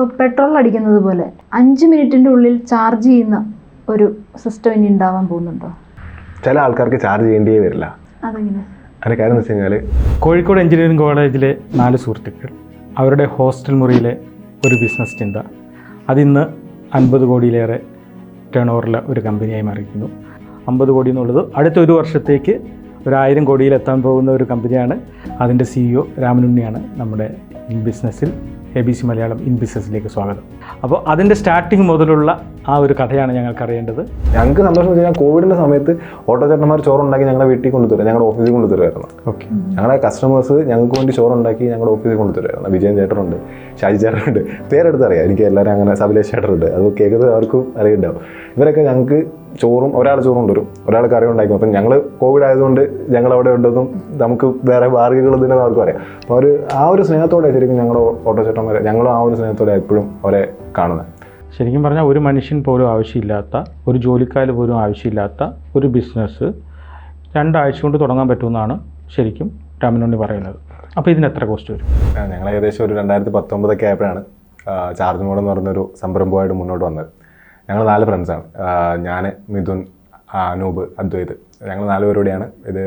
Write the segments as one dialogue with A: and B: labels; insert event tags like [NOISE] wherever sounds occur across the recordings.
A: ഇപ്പോൾ പെട്രോൾ അടിക്കുന്നത് പോലെ അഞ്ച് മിനിറ്റിന്റെ ഉള്ളിൽ ചാർജ് ചെയ്യുന്ന ഒരു സിസ്റ്റം ഇനി ഉണ്ടാവാൻ പോകുന്നുണ്ടോ?
B: ചില ആൾക്കാർക്ക് ചാർജ് ചെയ്യേണ്ടിയേ വരില്ല.
A: അതെങ്ങനെ?
B: അതിന്റെ കാര്യം എന്ന് വെച്ച് കഴിഞ്ഞാൽ
C: കോഴിക്കോട് എഞ്ചിനീയറിംഗ് കോളേജിലെ നാല് സുഹൃത്തുക്കൾ അവരുടെ ഹോസ്റ്റൽ മുറിയിലെ ഒരു ബിസിനസ് ചിന്ത. അതിന്ന് അൻപത് കോടിയിലേറെ ടേൺ ഓവറുള്ള ഒരു കമ്പനിയായി മാറിയിരിക്കുന്നു. അമ്പത് കോടി എന്നുള്ളത് അടുത്ത ഒരു വർഷത്തേക്ക് ഒരു ആയിരം കോടിയിലെത്താൻ പോകുന്ന ഒരു കമ്പനിയാണ് അതിന്റെ സിഇഒ രാമനുണ്ണിയാണ് നമ്മുടെ ബിസിനസ്സിൽ A B C Malayalam in ബിസിനസ്സിലേക്ക് സ്വാഗതം. അപ്പോൾ അതിന്റെ സ്റ്റാർട്ടിങ് മുതലുള്ള ആ ഒരു കഥയാണ് ഞങ്ങൾക്ക് അറിയേണ്ടത്
B: ഞങ്ങൾക്ക് സന്തോഷം വെച്ച് കഴിഞ്ഞാൽ കോവിഡിന്റെ സമയത്ത് ഓട്ടോ ചേട്ടന്മാർ ചോറുണ്ടാക്കി ഞങ്ങളുടെ വീട്ടിൽ കൊണ്ടുതരും ഞങ്ങളുടെ ഓഫീസിൽ കൊണ്ടുതരുമായിരുന്നു.
C: ഓക്കെ.
B: ഞങ്ങളുടെ കസ്റ്റമേഴ്സ് ഞങ്ങൾക്ക് വേണ്ടി ചോറുണ്ടാക്കി ഞങ്ങളുടെ ഓഫീസിൽ കൊണ്ടുതരുമായിരുന്നു. വിജയൻ ചേട്ടനുണ്ട് ഷാജി ചേട്ടനുണ്ട്. പേരെടുത്ത് അറിയാം എനിക്ക് എല്ലാവരും അങ്ങനെ സബിലേഷ് ചേട്ടനുണ്ട്. അത് കേൾക്കുന്നത് അവർക്കും അറിയുണ്ടാവും. ഇവരൊക്കെ ഞങ്ങൾക്ക് ചോറും ഒരാൾ ചോറും കൊണ്ടുവരും. ഒരാൾ കറി ഉണ്ടാക്കും. അപ്പം ഞങ്ങൾ കോവിഡ് ആയതുകൊണ്ട് ഞങ്ങൾ അവിടെ ഉണ്ടെന്നും നമുക്ക് വേറെ മാർഗങ്ങളൊന്നും അവർക്കും അറിയാം. അപ്പോൾ അവർ ആ ഒരു സ്നേഹത്തോടെ ശരിക്കും ഞങ്ങൾ ഓട്ടോ ചേട്ടന്മാരെ ഞങ്ങളും ആ ഒരു സ്നേഹത്തോടെ എപ്പോഴും അവരെ കാണുന്നത്
C: ശരിക്കും പറഞ്ഞാൽ ഒരു മനുഷ്യൻ പോലും ആവശ്യമില്ലാത്ത ഒരു ജോലിക്കാർ പോലും ആവശ്യമില്ലാത്ത ഒരു ബിസിനസ് രണ്ടാഴ്ച കൊണ്ട് തുടങ്ങാൻ പറ്റുമെന്നാണ് ശരിക്കും രാമനുണ്ണി പറയുന്നത്. അപ്പോൾ ഇതിന് എത്ര കോസ്റ്റ് വരും?
B: ഞങ്ങൾ ഏകദേശം ഒരു രണ്ടായിരത്തി പത്തൊമ്പതൊക്കെ ആയപ്പോഴാണ് ചാർജ് മോഡ് എന്ന് പറഞ്ഞൊരു സംരംഭമായിട്ട് മുന്നോട്ട് വന്നത്. ഞങ്ങൾ നാല് ഫ്രണ്ട്സാണ് ഞാൻ മിഥുൻ അനൂപ് അദ്വൈത്. ഞങ്ങൾ നാലുപേരോടെയാണ് ഇത്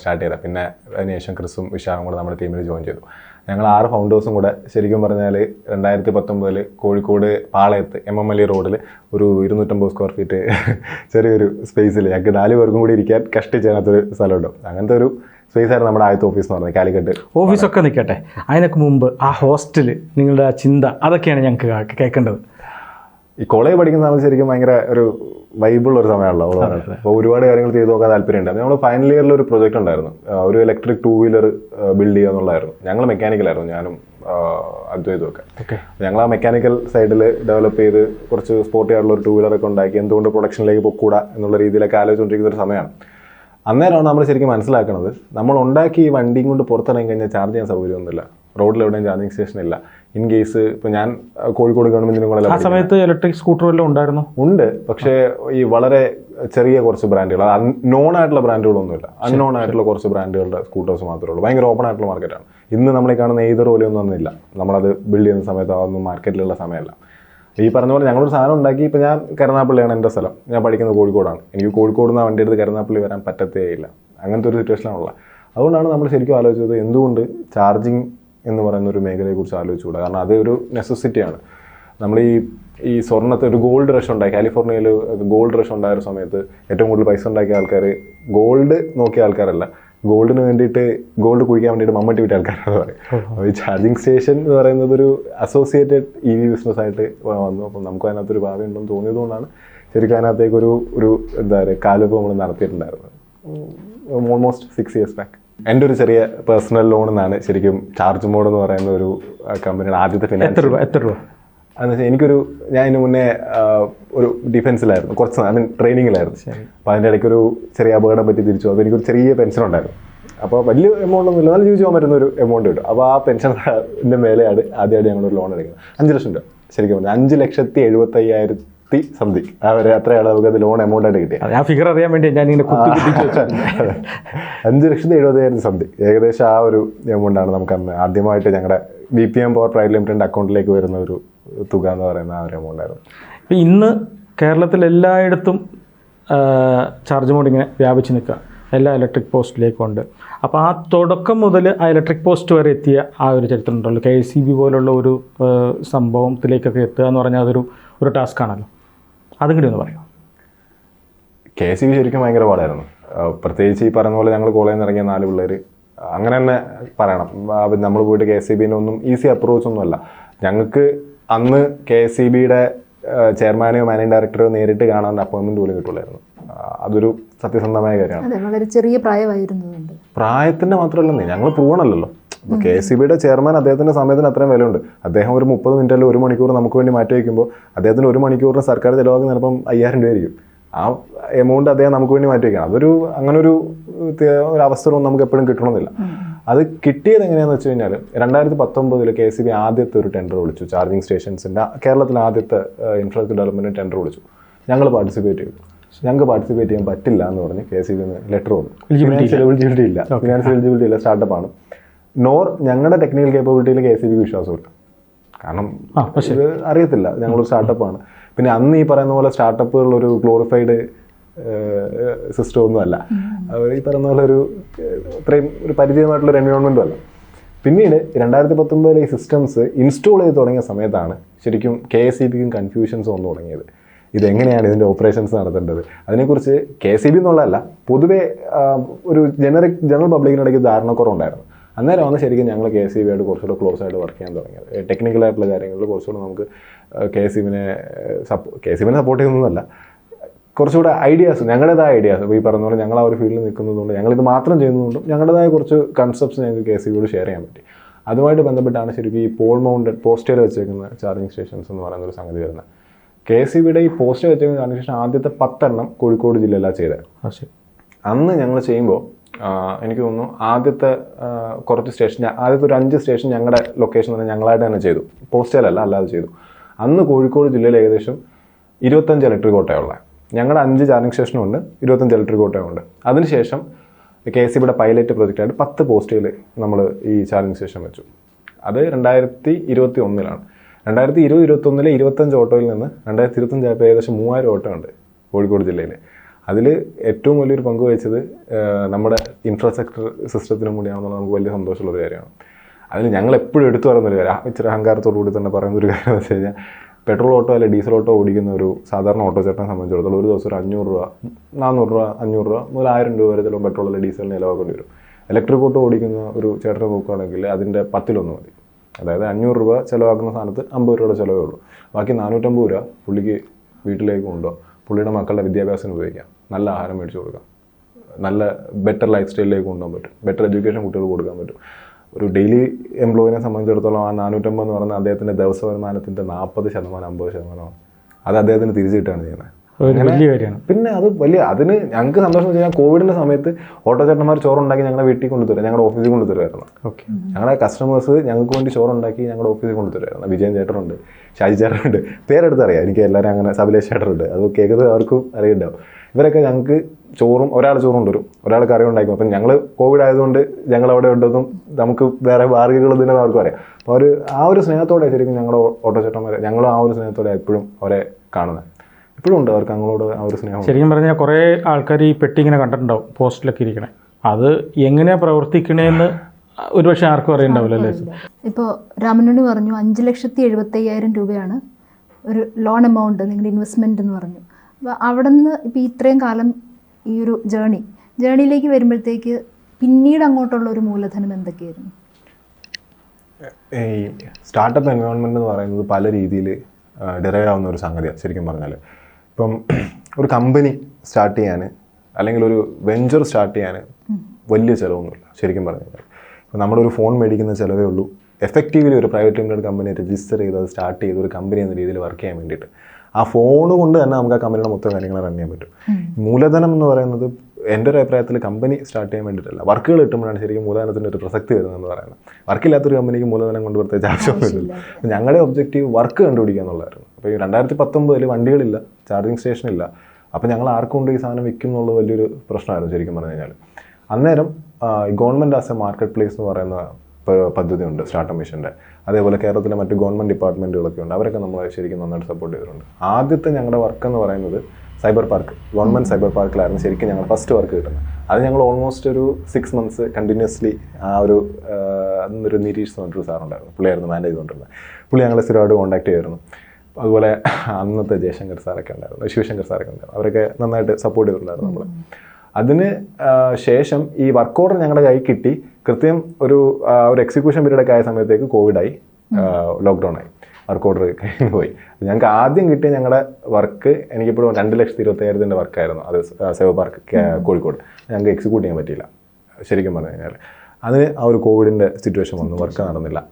B: സ്റ്റാർട്ട് ചെയ്തത്. പിന്നെ അതിനുശേഷം ക്രിസും വിശാഖും കൂടെ നമ്മുടെ ടീമിൽ ജോയിൻ ചെയ്തു. ഞങ്ങൾ ആറ് ഫൗണ്ടേഴ്സും കൂടെ ശരിക്കും പറഞ്ഞാൽ രണ്ടായിരത്തി പത്തൊമ്പതിൽ കോഴിക്കോട് പാളയത്ത് എം എം എൽ എ റോഡിൽ ഒരു ഇരുന്നൂറ്റമ്പത് സ്ക്വയർ ഫീറ്റ് ചെറിയൊരു സ്പേസിൽ ഞങ്ങൾക്ക് നാല് പേർക്കും കൂടി ഇരിക്കാൻ കഷ്ടിച്ചതിനകത്തൊരു സ്ഥലമുണ്ടാവും അങ്ങനത്തെ ഒരു സ്പേസ് ആയിരുന്നു നമ്മുടെ ആദ്യത്തെ ഓഫീസ് എന്ന് പറഞ്ഞത് കാലിക്കട്ട്
C: ഓഫീസൊക്കെ നിൽക്കട്ടെ അതിനൊക്കെ മുമ്പ് ആ ഹോസ്റ്റൽ നിങ്ങളുടെ ആ ചിന്ത അതൊക്കെയാണ് ഞങ്ങൾക്ക് കേൾക്കേണ്ടത്
B: ഈ കോളേജ് പഠിക്കുന്ന സമയത്ത് ശരിക്കും ഭയങ്കര ഒരു വൈബിളുള്ള ഒരു സമയമാണല്ലോ. അവൾ അപ്പോൾ ഒരുപാട് കാര്യങ്ങൾ ചെയ്തു നോക്കാൻ താല്പര്യമുണ്ട്. നമ്മൾ ഫൈനൽ ഇയറിൽ ഒരു പ്രൊജക്ട് ഉണ്ടായിരുന്നു. ഒരു ഇലക്ട്രിക് ടൂ വീലർ ബിൽഡ് ചെയ്യുക എന്നുള്ളതായിരുന്നു. ഞങ്ങൾ മെക്കാനിക്കലായിരുന്നു ഞാനും അദ്വൈതും ഒക്കെ. ഞങ്ങൾ ആ മെക്കാനിക്കൽ സൈഡിൽ ഡെവലപ്പ് ചെയ്ത് കുറച്ച് സ്പോർട്ടി ആയിട്ടുള്ള ഒരു ടൂ വീലറൊക്കെ ഉണ്ടാക്കി എന്തുകൊണ്ട് പ്രൊഡക്ഷനിലേക്ക് പൊക്കൂടാ എന്നുള്ള രീതിയിലൊക്കെ ആലോചിച്ചുകൊണ്ടിരിക്കുന്ന ഒരു സമയമാണ്. അന്നേരമാണ് നമ്മൾ ശരിക്കും മനസ്സിലാക്കുന്നത് നമ്മൾ ഉണ്ടാക്കി ഈ വണ്ടിയും കൊണ്ട് പുറത്തിറങ്ങി കഴിഞ്ഞാൽ ചാർജ് ചെയ്യാൻ സൗകര്യമൊന്നുമില്ല. റോഡിൽ എവിടെയും ചാർജിങ് സ്റ്റേഷൻ ഇല്ല. ഇൻ കേസ് ഇപ്പൊ ഞാൻ കോഴിക്കോട് ഗവൺമെന്റിനും കൂടെ
C: ആ സമയത്ത് ഇലക്ട്രിക് സ്കൂട്ടർ എല്ലാം ഉണ്ടായിരുന്നു?
B: ഉണ്ട്. പക്ഷേ ഈ വളരെ ചെറിയ കുറച്ച് ബ്രാൻഡുകൾ നോൺ ആയിട്ടുള്ള ബ്രാൻഡുകളൊന്നുമില്ല. അൺനോൺ ആയിട്ടുള്ള കുറച്ച് ബ്രാൻഡുകളുടെ സ്കൂട്ടേഴ്സ് മാത്രമേ ഉള്ളൂ. ഭയങ്കര ഓപ്പൺ ആയിട്ടുള്ള മാർക്കറ്റാണ് ഇന്ന് നമ്മളെ കാണുന്ന ഏതൊരു പോലെയൊന്നും ഒന്നുമില്ല നമ്മളത് ബിൽഡ് ചെയ്യുന്ന സമയത്ത് അതൊന്നും മാർക്കറ്റിലുള്ള സമയമല്ല. ഈ പറഞ്ഞ പോലെ ഞങ്ങളൊരു സാധനം ഉണ്ടാക്കി ഇപ്പോൾ ഞാൻ കരുനാപ്പള്ളിയാണ് എന്റെ സ്ഥലം. ഞാൻ പഠിക്കുന്നത് കോഴിക്കോടാണ്. എനിക്ക് കോഴിക്കോട് നിന്ന് വണ്ടി എടുത്ത് കരുനാപ്പള്ളി വരാൻ പറ്റത്തേയില്ല അങ്ങനത്തെ ഒരു സിറ്റുവേഷനാണുള്ളത് അതുകൊണ്ടാണ് നമ്മൾ ശരിക്കും ആലോചിച്ചത് എന്തുകൊണ്ട് ചാർജിങ് എന്ന് പറയുന്ന ഒരു മേഖലയെക്കുറിച്ച് ആലോചിച്ചുകൂടാ. കാരണം അത് ഒരു നെസസിറ്റിയാണ് നമ്മൾ ഈ ഈ സ്വർണത്തെ ഒരു ഗോൾഡ് റഷ് ഉണ്ടായി. കാലിഫോർണിയയിൽ ഗോൾഡ് റഷ് ഉണ്ടായ ഒരു സമയത്ത് ഏറ്റവും കൂടുതൽ പൈസ ഉണ്ടാക്കിയ ആൾക്കാർ ഗോൾഡ് നോക്കിയ ആൾക്കാരല്ല. ഗോൾഡിന് വേണ്ടിയിട്ട് ഗോൾഡ് കുഴിക്കാൻ വേണ്ടിയിട്ട് മമ്മട്ടി വിട്ട ആൾക്കാരാണ് പറയും ഈ ചാർജിങ് സ്റ്റേഷൻ എന്ന് പറയുന്നത് ഒരു അസോസിയേറ്റഡ് ഇ വി ബിസിനസ് ആയിട്ട് വന്നു. അപ്പം നമുക്ക് അതിനകത്തൊരു ഭാവി ഉണ്ടെന്ന് തോന്നിയതുകൊണ്ടാണ് ശരിക്കും അതിനകത്തേക്ക് ഒരു ഒരു എന്താ പറയുക കാലുപ്പ് നമ്മൾ നടത്തിയിട്ടുണ്ടായിരുന്നത്. ഓൾമോസ്റ്റ് സിക്സ് ഇയേഴ്സ് ബാക്ക് എന്റെ ഒരു ചെറിയ പേഴ്സണൽ ലോൺ എന്നാണ് ശരിക്കും ചാർജ് മോഡ് എന്ന് പറയുന്ന ഒരു കമ്പനിയുടെ ആദ്യത്തെ
C: ഫിനാൻസ്
B: എത്ര
C: രൂപ എത്ര രൂപ?
B: അതെന്ന് വെച്ചാൽ എനിക്കൊരു ഞാൻ ഇതിന് മുന്നേ ഒരു ഡിഫൻസിലായിരുന്നു കുറച്ച് ഐ മീൻ ട്രെയിനിങ്ങിലായിരുന്നു അപ്പോൾ അതിന്റെ ഇടയ്ക്ക് ഒരു ചെറിയ അപകടം പറ്റി തിരിച്ചു. അപ്പോൾ എനിക്കൊരു ചെറിയ പെൻഷൻ ഉണ്ടായിരുന്നു. അപ്പോൾ വലിയ എമൗണ്ട് ഒന്നുമില്ല നല്ല ജീവിച്ചു പോകാൻ പറ്റുന്ന ഒരു എമൗണ്ട് കിട്ടും. അപ്പോൾ ആ പെൻഷന്റെ മേലെയാണ് ആദ്യമായിട്ട് ഞങ്ങളൊരു ലോൺ എടുക്കുന്നത്. അഞ്ച് ലക്ഷം രൂപ. ശരിക്കും പറഞ്ഞാൽ അഞ്ച് ലക്ഷത്തി എഴുപത്തി അയ്യായിരത്തി സംതിങ് അവർ അത്രയാണ് നമുക്ക് അത് ലോൺ എമൗണ്ട് ആയിട്ട് കിട്ടിയത്.
C: ഞാൻ ആ ഫിഗർ അറിയാൻ വേണ്ടി ഞാൻ ഇങ്ങനെ.
B: അഞ്ച് ലക്ഷത്തി എഴുപതിനായിരം സംതിങ് ഏകദേശം ആ ഒരു എമൗണ്ടാണ് നമുക്ക് അന്ന് ആദ്യമായിട്ട് ഞങ്ങളുടെ B P M power private ലിമിറ്റഡിന്റെ അക്കൗണ്ടിലേക്ക് വരുന്ന ഒരു തുക എന്ന് പറയുന്ന ആ ഒരു എമൗണ്ട് ആയിരുന്നു.
C: ഇപ്പം ഇന്ന് കേരളത്തിൽ എല്ലായിടത്തും ചാർജ് മോഡ് ഇങ്ങനെ വ്യാപിച്ച് നിൽക്കുക. എല്ലാ ഇലക്ട്രിക് പോസ്റ്റിലേക്കും ഉണ്ട്. അപ്പോൾ ആ തുടക്കം മുതൽ ആ ഇലക്ട്രിക് പോസ്റ്റ് വരെ എത്തിയ ആ ഒരു ചരിത്രം ഉണ്ടല്ലോ. കെ സി ബി പോലുള്ള ഒരു സംഭവത്തിലേക്കൊക്കെ എത്തുക എന്ന് പറഞ്ഞാൽ അതൊരു ഒരു ടാസ്ക് ആണല്ലോ. അതും കൂടി ഒന്ന് പറയാം.
B: കെ സി ബി ശരിക്കും ഭയങ്കര പാടായിരുന്നു. പ്രത്യേകിച്ച് ഈ പറഞ്ഞ പോലെ ഞങ്ങൾ കോളേജിൽ നിന്ന് ഇറങ്ങിയ നാല് പിള്ളേർ അങ്ങനെ തന്നെ പറയണം. നമ്മൾ പോയിട്ട് കെ സി ബിനെ ഒന്നും ഈസി അപ്രോച്ച് ഒന്നും അല്ല. ഞങ്ങൾക്ക് അന്ന് കെ എസ് സി ബിയുടെ ചെയർമാനെയോ മാനേജിംഗ് ഡയറക്ടറോ നേരിട്ട് കാണാൻ അപ്പോയിൻമെന്റ് പോലും കിട്ടുള്ളായിരുന്നു അതൊരു സത്യസന്ധമായ കാര്യമാണ്.
A: അതെ വളരെ ചെറിയ പ്രായമായിരുന്നു
B: പ്രായത്തിന്റെ മാത്രമല്ലെന്നേ ഞങ്ങൾ പ്രൂവണല്ലോ ഇപ്പോൾ കെ എസ് സി ബിയുടെ ചെയർമാൻ അദ്ദേഹത്തിന്റെ സമയത്തിന് അത്രയും വിലയുണ്ട്. അദ്ദേഹം ഒരു മുപ്പത് മിനിറ്റ് അല്ലെങ്കിൽ ഒരു മണിക്കൂർ നമുക്ക് വേണ്ടി മാറ്റി വയ്ക്കുമ്പോൾ അദ്ദേഹത്തിന് ഒരു മണിക്കൂറിന് സർക്കാർ ചിലവാക്കുന്ന ചിലപ്പം അയ്യായിരം രൂപയായിരിക്കും. ആ എമൗണ്ട് അദ്ദേഹം നമുക്ക് വേണ്ടി മാറ്റി വയ്ക്കണം. അതൊരു അങ്ങനെ ഒരു ഒരു അവസരവും നമുക്ക് എപ്പോഴും കിട്ടണമെന്നില്ല. അത് കിട്ടിയത് എങ്ങനെയാണെന്ന് വെച്ച് കഴിഞ്ഞാൽ രണ്ടായിരത്തി പത്തൊമ്പതിൽ കെ സി ബി ആദ്യത്തെ ഒരു ടെൻഡർ വിളിച്ചു. ചാർജിങ് സ്റ്റേഷൻസിന്റെ കേരളത്തിലെ ആദ്യത്തെ ഇൻഫ്രാസ്ട്രക്ചർ ഡെവലപ്മെന്റ് ടെൻഡർ വിളിച്ചു. ഞങ്ങൾ പാർട്ടിസിപ്പേറ്റ് ചെയ്തു. ഞങ്ങൾക്ക് പാർട്ടിസിപ്പേറ്റ് ചെയ്യാൻ പറ്റില്ല എന്ന് പറഞ്ഞ് കെ സി ബി ലെറ്റർ വന്നു. ഫിനാൻഷ്യൽ എലിജിബിലിറ്റി ഇല്ല. ഫിനാൻഷ്യൽ എലിജിബിലിറ്റി ഇല്ല. സ്റ്റാർട്ടപ്പ് ആണ്. നോർ ഞങ്ങളുടെ ടെക്നിക്കൽ കേപ്പബിലിറ്റിയിൽ കെ സി ബിക്ക് വിശ്വാസമില്ല. കാരണം ഇത് അറിയത്തില്ല. ഞങ്ങളൊരു സ്റ്റാർട്ടപ്പാണ് പിന്നെ അന്ന് ഈ പറയുന്ന പോലെ സ്റ്റാർട്ടപ്പുകൾ ഒരു ഗ്ലോറിഫൈഡ് സിസ്റ്റം ഒന്നുമല്ല. അവർ ഈ പറയുന്ന പോലെ ഒരു ഇത്രയും ഒരു പരിചയമായിട്ടുള്ള ഒരു എൻവയോൺമെന്റും അല്ല. പിന്നീട് രണ്ടായിരത്തി പത്തൊമ്പതിലെ ഈ സിസ്റ്റംസ് ഇൻസ്റ്റോൾ ചെയ്ത് തുടങ്ങിയ സമയത്താണ് ശരിക്കും കെ എസ് സി ബിക്കും കൺഫ്യൂഷൻസ് വന്നു തുടങ്ങിയത്. ഇതെങ്ങനെയാണ് ഇതിന്റെ ഓപ്പറേഷൻസ് നടത്തേണ്ടത്? അതിനെക്കുറിച്ച് കെ എസ് സി ബി എന്നുള്ളതല്ല പൊതുവേ ഒരു ജനറിക് ജനറൽ പബ്ലിക്കിനിടയ്ക്ക് ധാരണക്കുറവുണ്ടായിരുന്നു. അന്നേരമാണ് ശരിക്കും ഞങ്ങൾ കെ എസ് സി ബിയായിട്ട് കുറച്ചുകൂടെ ക്ലോസ് ആയിട്ട് വർക്ക് ചെയ്യാൻ തുടങ്ങിയത്. ടെക്നിക്കലായിട്ടുള്ള കാര്യങ്ങളിൽ കുറച്ചുകൂടെ നമുക്ക് കെ എസ് സി ബിനെ സപ്പോ കെ എസ് സി ബിനെ സപ്പോർട്ട് ചെയ്യുന്നതല്ല. കുറച്ചുകൂടെ ഐഡിയാസ് ഞങ്ങളുടേതായ ഐഡിയാസ് ഇപ്പോൾ ഈ പറഞ്ഞ പോലെ ഞങ്ങൾ ആ ഒരു ഫീൽഡിൽ നിൽക്കുന്നതുകൊണ്ട് ഞങ്ങളിത് മാത്രം ചെയ്യുന്നതുകൊണ്ടും ഞങ്ങളുടേതായ കുറച്ച് കൺസെപ്റ്റ്സ് ഞങ്ങൾക്ക് കെ സി ബിയോട് ഷെയർ ചെയ്യാൻ പറ്റി. അതുമായിട്ട് ബന്ധപ്പെട്ടാണ് ശരിക്കും ഈ പോൾ മൗണ്ടഡ് പോസ്റ്റർ വെച്ചേക്കുന്ന ചാർജിങ് സ്റ്റേഷൻസ് എന്ന് പറയുന്ന ഒരു സംഗതി വരുന്നത്. കെ എസ് സി ബിയുടെ ഈ പോസ്റ്റർ വെച്ചേക്കുന്ന ചാർജിങ് സ്റ്റേഷൻ ആദ്യത്തെ പത്തെണ്ണം കോഴിക്കോട് ജില്ലയിലാണ് ചെയ്തത്.
C: പക്ഷേ
B: അന്ന് ഞങ്ങൾ ചെയ്യുമ്പോൾ എനിക്ക് തോന്നുന്നു ആദ്യത്തെ കുറച്ച് സ്റ്റേഷൻ ആദ്യത്തെ ഒരു അഞ്ച് സ്റ്റേഷൻ ഞങ്ങളുടെ ലൊക്കേഷൻ തന്നെ ഞങ്ങളായിട്ട് തന്നെ ചെയ്തു. പോസ്റ്റലല്ല അല്ലാതെ ചെയ്തു. അന്ന് കോഴിക്കോട് ജില്ലയിൽ ഏകദേശം ഇരുപത്തഞ്ച് ഇലക്ട്രിക് ഓട്ടോയുള്ള ഞങ്ങളുടെ അഞ്ച് ചാർജിങ് സ്റ്റേഷനും ഉണ്ട് ഇരുപത്തഞ്ച് ഇലക്ട്രിക് ഓട്ടോ ഉണ്ട്. അതിനുശേഷം കെ എസ് സിയുടെ പൈലറ്റ് പ്രൊജക്റ്റായിട്ട് പത്ത് പോസ്റ്റുകൾ നമ്മൾ ഈ ചാർജിങ് സ്റ്റേഷൻ വെച്ചു. അത് രണ്ടായിരത്തി ഇരുപത്തി ഒന്നിലാണ് രണ്ടായിരത്തി ഇരുപത് ഇരുപത്തൊന്നിലെ ഇരുപത്തഞ്ച് ഓട്ടോയിൽ നിന്ന് രണ്ടായിരത്തി ഇരുപത്തഞ്ചായപ്പോൾ ഏകദേശം മൂവായിരം ഓട്ടോ ഉണ്ട് കോഴിക്കോട് ജില്ലയിൽ അതിൽ ഏറ്റവും വലിയൊരു പങ്ക് വഹിച്ചത് നമ്മുടെ ഇൻഫ്രാസ്ട്രക്ചർ സിസ്റ്റത്തിനും കൂടിയാണെന്നുള്ള നമുക്ക് വലിയ സന്തോഷമുള്ള ഒരു കാര്യമാണ്. അതിൽ ഞങ്ങൾ എപ്പോഴും എടുത്തു പറയുന്ന ഒരു കാര്യം ഇച്ചിരി അഹങ്കാരത്തോടു കൂടി തന്നെ പറയുന്ന ഒരു കാര്യം എന്ന് വെച്ച് കഴിഞ്ഞാൽ പെട്രോൾ ഓട്ടോ അല്ലെ ഡീസൽ ഓട്ടോ ഓടിക്കുന്ന ഒരു സാധാരണ ഓട്ടോ ചേട്ടനെ സംബന്ധിച്ചിടത്തോളം ഒരു ദിവസം ഒരു അഞ്ഞൂറ് രൂപ നാനൂറ് രൂപ അഞ്ഞൂറ് രൂപ മുതൽ ആയിരം രൂപ വരെ ചിലപ്പോൾ പെട്രോൾ അല്ലെങ്കിൽ ഡീസലിന് ചിലവാക്കേണ്ടി വരും. ഇലക്ട്രിക് ഓട്ടോ ഓടിക്കുന്ന ഒരു ചേട്ടനെ നോക്കുകയാണെങ്കിൽ അതിന്റെ പത്തിലൊന്ന് മതി. അതായത് അഞ്ഞൂറ് രൂപ ചിലവാക്കുന്ന സ്ഥാനത്ത് അമ്പത് രൂപയുടെ ചിലവേ ഉള്ളൂ. ബാക്കി നാനൂറ്റമ്പത് രൂപ പുള്ളിക്ക് വീട്ടിലേക്ക് കൊണ്ടുപോകാം. പുള്ളിയുടെ മക്കളുടെ വിദ്യാഭ്യാസം ഉപയോഗിക്കാം. നല്ല ആഹാരം മേടിച്ച് കൊടുക്കാം. നല്ല ബെറ്റർ ലൈഫ് സ്റ്റൈലിലേക്ക് കൊണ്ടുപോകാൻ പറ്റും. ബെറ്റർ എഡ്യൂക്കേഷൻ കുട്ടികൾക്ക് കൊടുക്കാൻ പറ്റും. ഒരു ഡെയിലി എംപ്ലോയിനെ സംബന്ധിച്ചിടത്തോളം ആ നാനൂറ്റമ്പത് എന്ന് പറയുന്നത് അദ്ദേഹത്തിന്റെ ദിവസ വരുമാനത്തിന്റെ നാൽപ്പത് ശതമാനം അമ്പത് ശതമാനമാണ്. അത് അദ്ദേഹത്തിന് തിരിച്ചു കിട്ടുകയാണ് ചെയ്യുന്നത്.
C: വലിയ കാര്യമാണ്.
B: പിന്നെ അത് വലിയ അതിന് ഞങ്ങൾക്ക് സന്തോഷം വെച്ച് വെച്ചാൽ കോവിഡിന്റെ സമയത്ത് ഓട്ടോ ചേട്ടന്മാർ ചോറുണ്ടാക്കി ഞങ്ങളുടെ വീട്ടിൽ കൊണ്ടുതരും ഞങ്ങളുടെ ഓഫീസിൽ കൊണ്ടുതരുമായിരുന്നു.
C: ഓക്കെ.
B: ഞങ്ങളുടെ കസ്റ്റമേഴ്സ് ഞങ്ങൾക്ക് വേണ്ടി ചോറുണ്ടാക്കി ഞങ്ങളുടെ ഓഫീസിൽ കൊണ്ടുതരുമായിരുന്നു. വിജയൻ ചേട്ടനുണ്ട് ഷാജി ചേട്ടനുണ്ട് പേരെടുത്ത് അറിയാം. എനിക്ക് എല്ലാവരും അങ്ങനെ സബിലേഷ് ചേട്ടനുണ്ട്. അത് കേൾക്കുന്നത് അവർക്കും അറിയുണ്ടാവും. ഇവരൊക്കെ ഞങ്ങൾക്ക് ചോറും ഒരാൾ ചോറും കൊണ്ടുവരും. ഒരാൾ കറി ഉണ്ടാക്കും. അപ്പം ഞങ്ങൾ കോവിഡ് ആയതുകൊണ്ട് ഞങ്ങൾ അവിടെ ഉണ്ടെന്നും നമുക്ക് വേറെ മാർഗങ്ങളൊന്നും അവർക്കും അറിയാം. അപ്പോൾ അവർ ആ ഒരു സ്നേഹത്തോടെ ശരിക്കും ഞങ്ങളുടെ ഓട്ടോ ചേട്ടന്മാരെ ഞങ്ങളും ആ ഒരു സ്നേഹത്തോടെ എപ്പോഴും അവരെ കാണുന്നത്. ഇപ്പോഴും ഉണ്ട് അവർക്ക് ഞങ്ങളോട് ആ ഒരു സ്നേഹം.
C: ശരിക്കും പറഞ്ഞാൽ കുറേ ആൾക്കാർ ഈ പെട്ടി ഇങ്ങനെ കണ്ടിട്ടുണ്ടാവും പോസ്റ്റിലൊക്കെ ഇരിക്കണേ. അത് എങ്ങനെയാണ് പ്രവർത്തിക്കണേന്ന് ഒരുപക്ഷെ ആർക്കും അറിയണ്ടാവില്ല അല്ലേ?
A: ഇപ്പോൾ രാമനുണ്ണി പറഞ്ഞു അഞ്ച് ലക്ഷത്തി എഴുപത്തി അയ്യായിരം രൂപയാണ് ഒരു ലോൺ എമൗണ്ട് നിങ്ങളുടെ ഇൻവെസ്റ്റ്മെന്റ് എന്ന് പറഞ്ഞു. അപ്പോൾ അവിടെ നിന്ന് ഇപ്പോൾ ഇത്രയും കാലം ഈ ഒരു ജേണി ജേണിയിലേക്ക് വരുമ്പോഴത്തേക്ക് പിന്നീട് അങ്ങോട്ടുള്ള ഒരു മൂലധനം എന്തൊക്കെയായിരുന്നു?
B: ഈ സ്റ്റാർട്ടപ്പ് എൻവയോൺമെന്റ് എന്ന് പറയുന്നത് പല രീതിയിൽ ഡിറൈവ് ആവുന്ന ഒരു സംഗതിയാണ് ശരിക്കും പറഞ്ഞാൽ ഇപ്പം ഒരു കമ്പനി സ്റ്റാർട്ട് ചെയ്യാൻ അല്ലെങ്കിൽ ഒരു വെഞ്ചർ സ്റ്റാർട്ട് ചെയ്യാൻ വലിയ ചിലവൊന്നുമില്ല ശരിക്കും പറഞ്ഞു കഴിഞ്ഞാൽ. ഇപ്പം നമ്മളൊരു ഫോൺ മേടിക്കുന്ന ചിലവേ ഉള്ളൂ. എഫക്റ്റീവ്ലി ഒരു പ്രൈവറ്റ് ലിമിറ്റഡ് കമ്പനി രജിസ്റ്റർ ചെയ്ത് അത് സ്റ്റാർട്ട് ചെയ്ത് ഒരു കമ്പനി എന്ന രീതിയിൽ വർക്ക് ചെയ്യാൻ വേണ്ടിയിട്ട്. ആ ഫോൺ കൊണ്ട് തന്നെ നമുക്ക് ആ കമ്പനിയുടെ മൊത്തം കാര്യങ്ങൾ റൺ ചെയ്യാൻ പറ്റും. മൂലധനം എന്ന് പറയുന്നത് എന്റെ ഒരു അഭിപ്രായത്തിൽ കമ്പനി സ്റ്റാർട്ട് ചെയ്യാൻ വേണ്ടിയിട്ടല്ല. വർക്കുകൾ കിട്ടുമ്പോഴാണ് ശരിക്കും മൂലധനത്തിന്റെ ഒരു പ്രസക്തി വരുന്നതെന്ന് പറയുന്നത്. വർക്കില്ലാത്തൊരു കമ്പനിക്ക് മൂലധനം കൊണ്ട് പ്രത്യേകിച്ച് ആവശ്യമൊന്നുമില്ല. ഞങ്ങളുടെ ഒബ്ജക്റ്റീവ് വർക്ക് കണ്ടുപിടിക്കുക എന്നുള്ളതായിരുന്നു. അപ്പോൾ ഈ രണ്ടായിരത്തി പത്തൊമ്പതിൽ വണ്ടികളില്ല. ചാർജിങ് സ്റ്റേഷൻ ഇല്ല. അപ്പോൾ ഞങ്ങൾ ആർക്കും കൊണ്ട് ഈ സാധനം വിൽക്കും എന്നുള്ളത് വലിയൊരു പ്രശ്നമായിരുന്നു ശരിക്കും പറഞ്ഞു കഴിഞ്ഞാൽ അന്നേരം government as a market place എന്ന് പറയുന്ന പദ്ധതിയുണ്ട് സ്റ്റാർട്ടപ്പ് മിഷന്റെ അതേപോലെ കേരളത്തിലെ മറ്റ് ഗവൺമെന്റ് ഡിപ്പാർട്ട്മെന്റുകളൊക്കെ ഉണ്ട്. അവരൊക്കെ നമ്മളെ ശരിക്കും നന്നായിട്ട് സപ്പോർട്ട് ചെയ്തിട്ടുണ്ട്. ആദ്യത്തെ ഞങ്ങളുടെ വർക്ക് എന്ന് പറയുന്നത് സൈബർ പാർക്ക് ഗവൺമെന്റ് സൈബർ പാർക്കിലായിരുന്നു ശരിക്കും ഞങ്ങൾ ഫസ്റ്റ് വർക്ക് കിട്ടുന്നത്. അത് ഞങ്ങൾ ഓൾമോസ്റ്റ് ഒരു സിക്സ് മന്ത്സ് കണ്ടിന്യൂസ്ലി ആ ഒരു അന്നൊരു നിരീഷ് പറഞ്ഞൊരു സാറുണ്ടായിരുന്നു. പുള്ളിയായിരുന്നു മാനേജ് ചെയ്തുകൊണ്ടിരുന്നത്. പുള്ളി ഞങ്ങളെ സ്ഥിരമായിട്ട് കോൺടാക്ട് ചെയ്യുമായിരുന്നു അതുപോലെ അന്നത്തെ ജയശങ്കർ സാറൊക്കെ ഉണ്ടായിരുന്നു ശിവശങ്കർ സാറൊക്കെ ഉണ്ടായിരുന്നു. അവരൊക്കെ നന്നായിട്ട് സപ്പോർട്ട് ചെയ്തിട്ടുണ്ടായിരുന്നു നമ്മൾ അതിന് ശേഷം ഈ വർക്ക് ഓർഡർ ഞങ്ങളുടെ കൈ കിട്ടി. കൃത്യം ഒരു ഒരു എക്സിക്യൂഷൻ പീരീഡ് ഒക്കെ ആയ സമയത്തേക്ക് കോവിഡായി ലോക്ക്ഡൗൺ ആയി. വർക്ക് ഓർഡർ കഴിഞ്ഞ് പോയി. ഞങ്ങൾക്ക് ആദ്യം കിട്ടിയ ഞങ്ങളുടെ വർക്ക് എനിക്കിപ്പോഴും രണ്ട് ലക്ഷത്തി ഇരുപത്തയ്യായിരത്തിന്റെ വർക്കായിരുന്നു അത് സേവ പാർക്ക് കോഴിക്കോട്. ഞങ്ങൾക്ക് എക്സിക്യൂട്ട് ചെയ്യാൻ പറ്റിയില്ല. ശരിക്കും പറഞ്ഞു കഴിഞ്ഞാൽ അതിന് ആ ഒരു കോവിഡിന്റെ സിറ്റുവേഷൻ വന്നു. വർക്ക് നടന്നില്ല.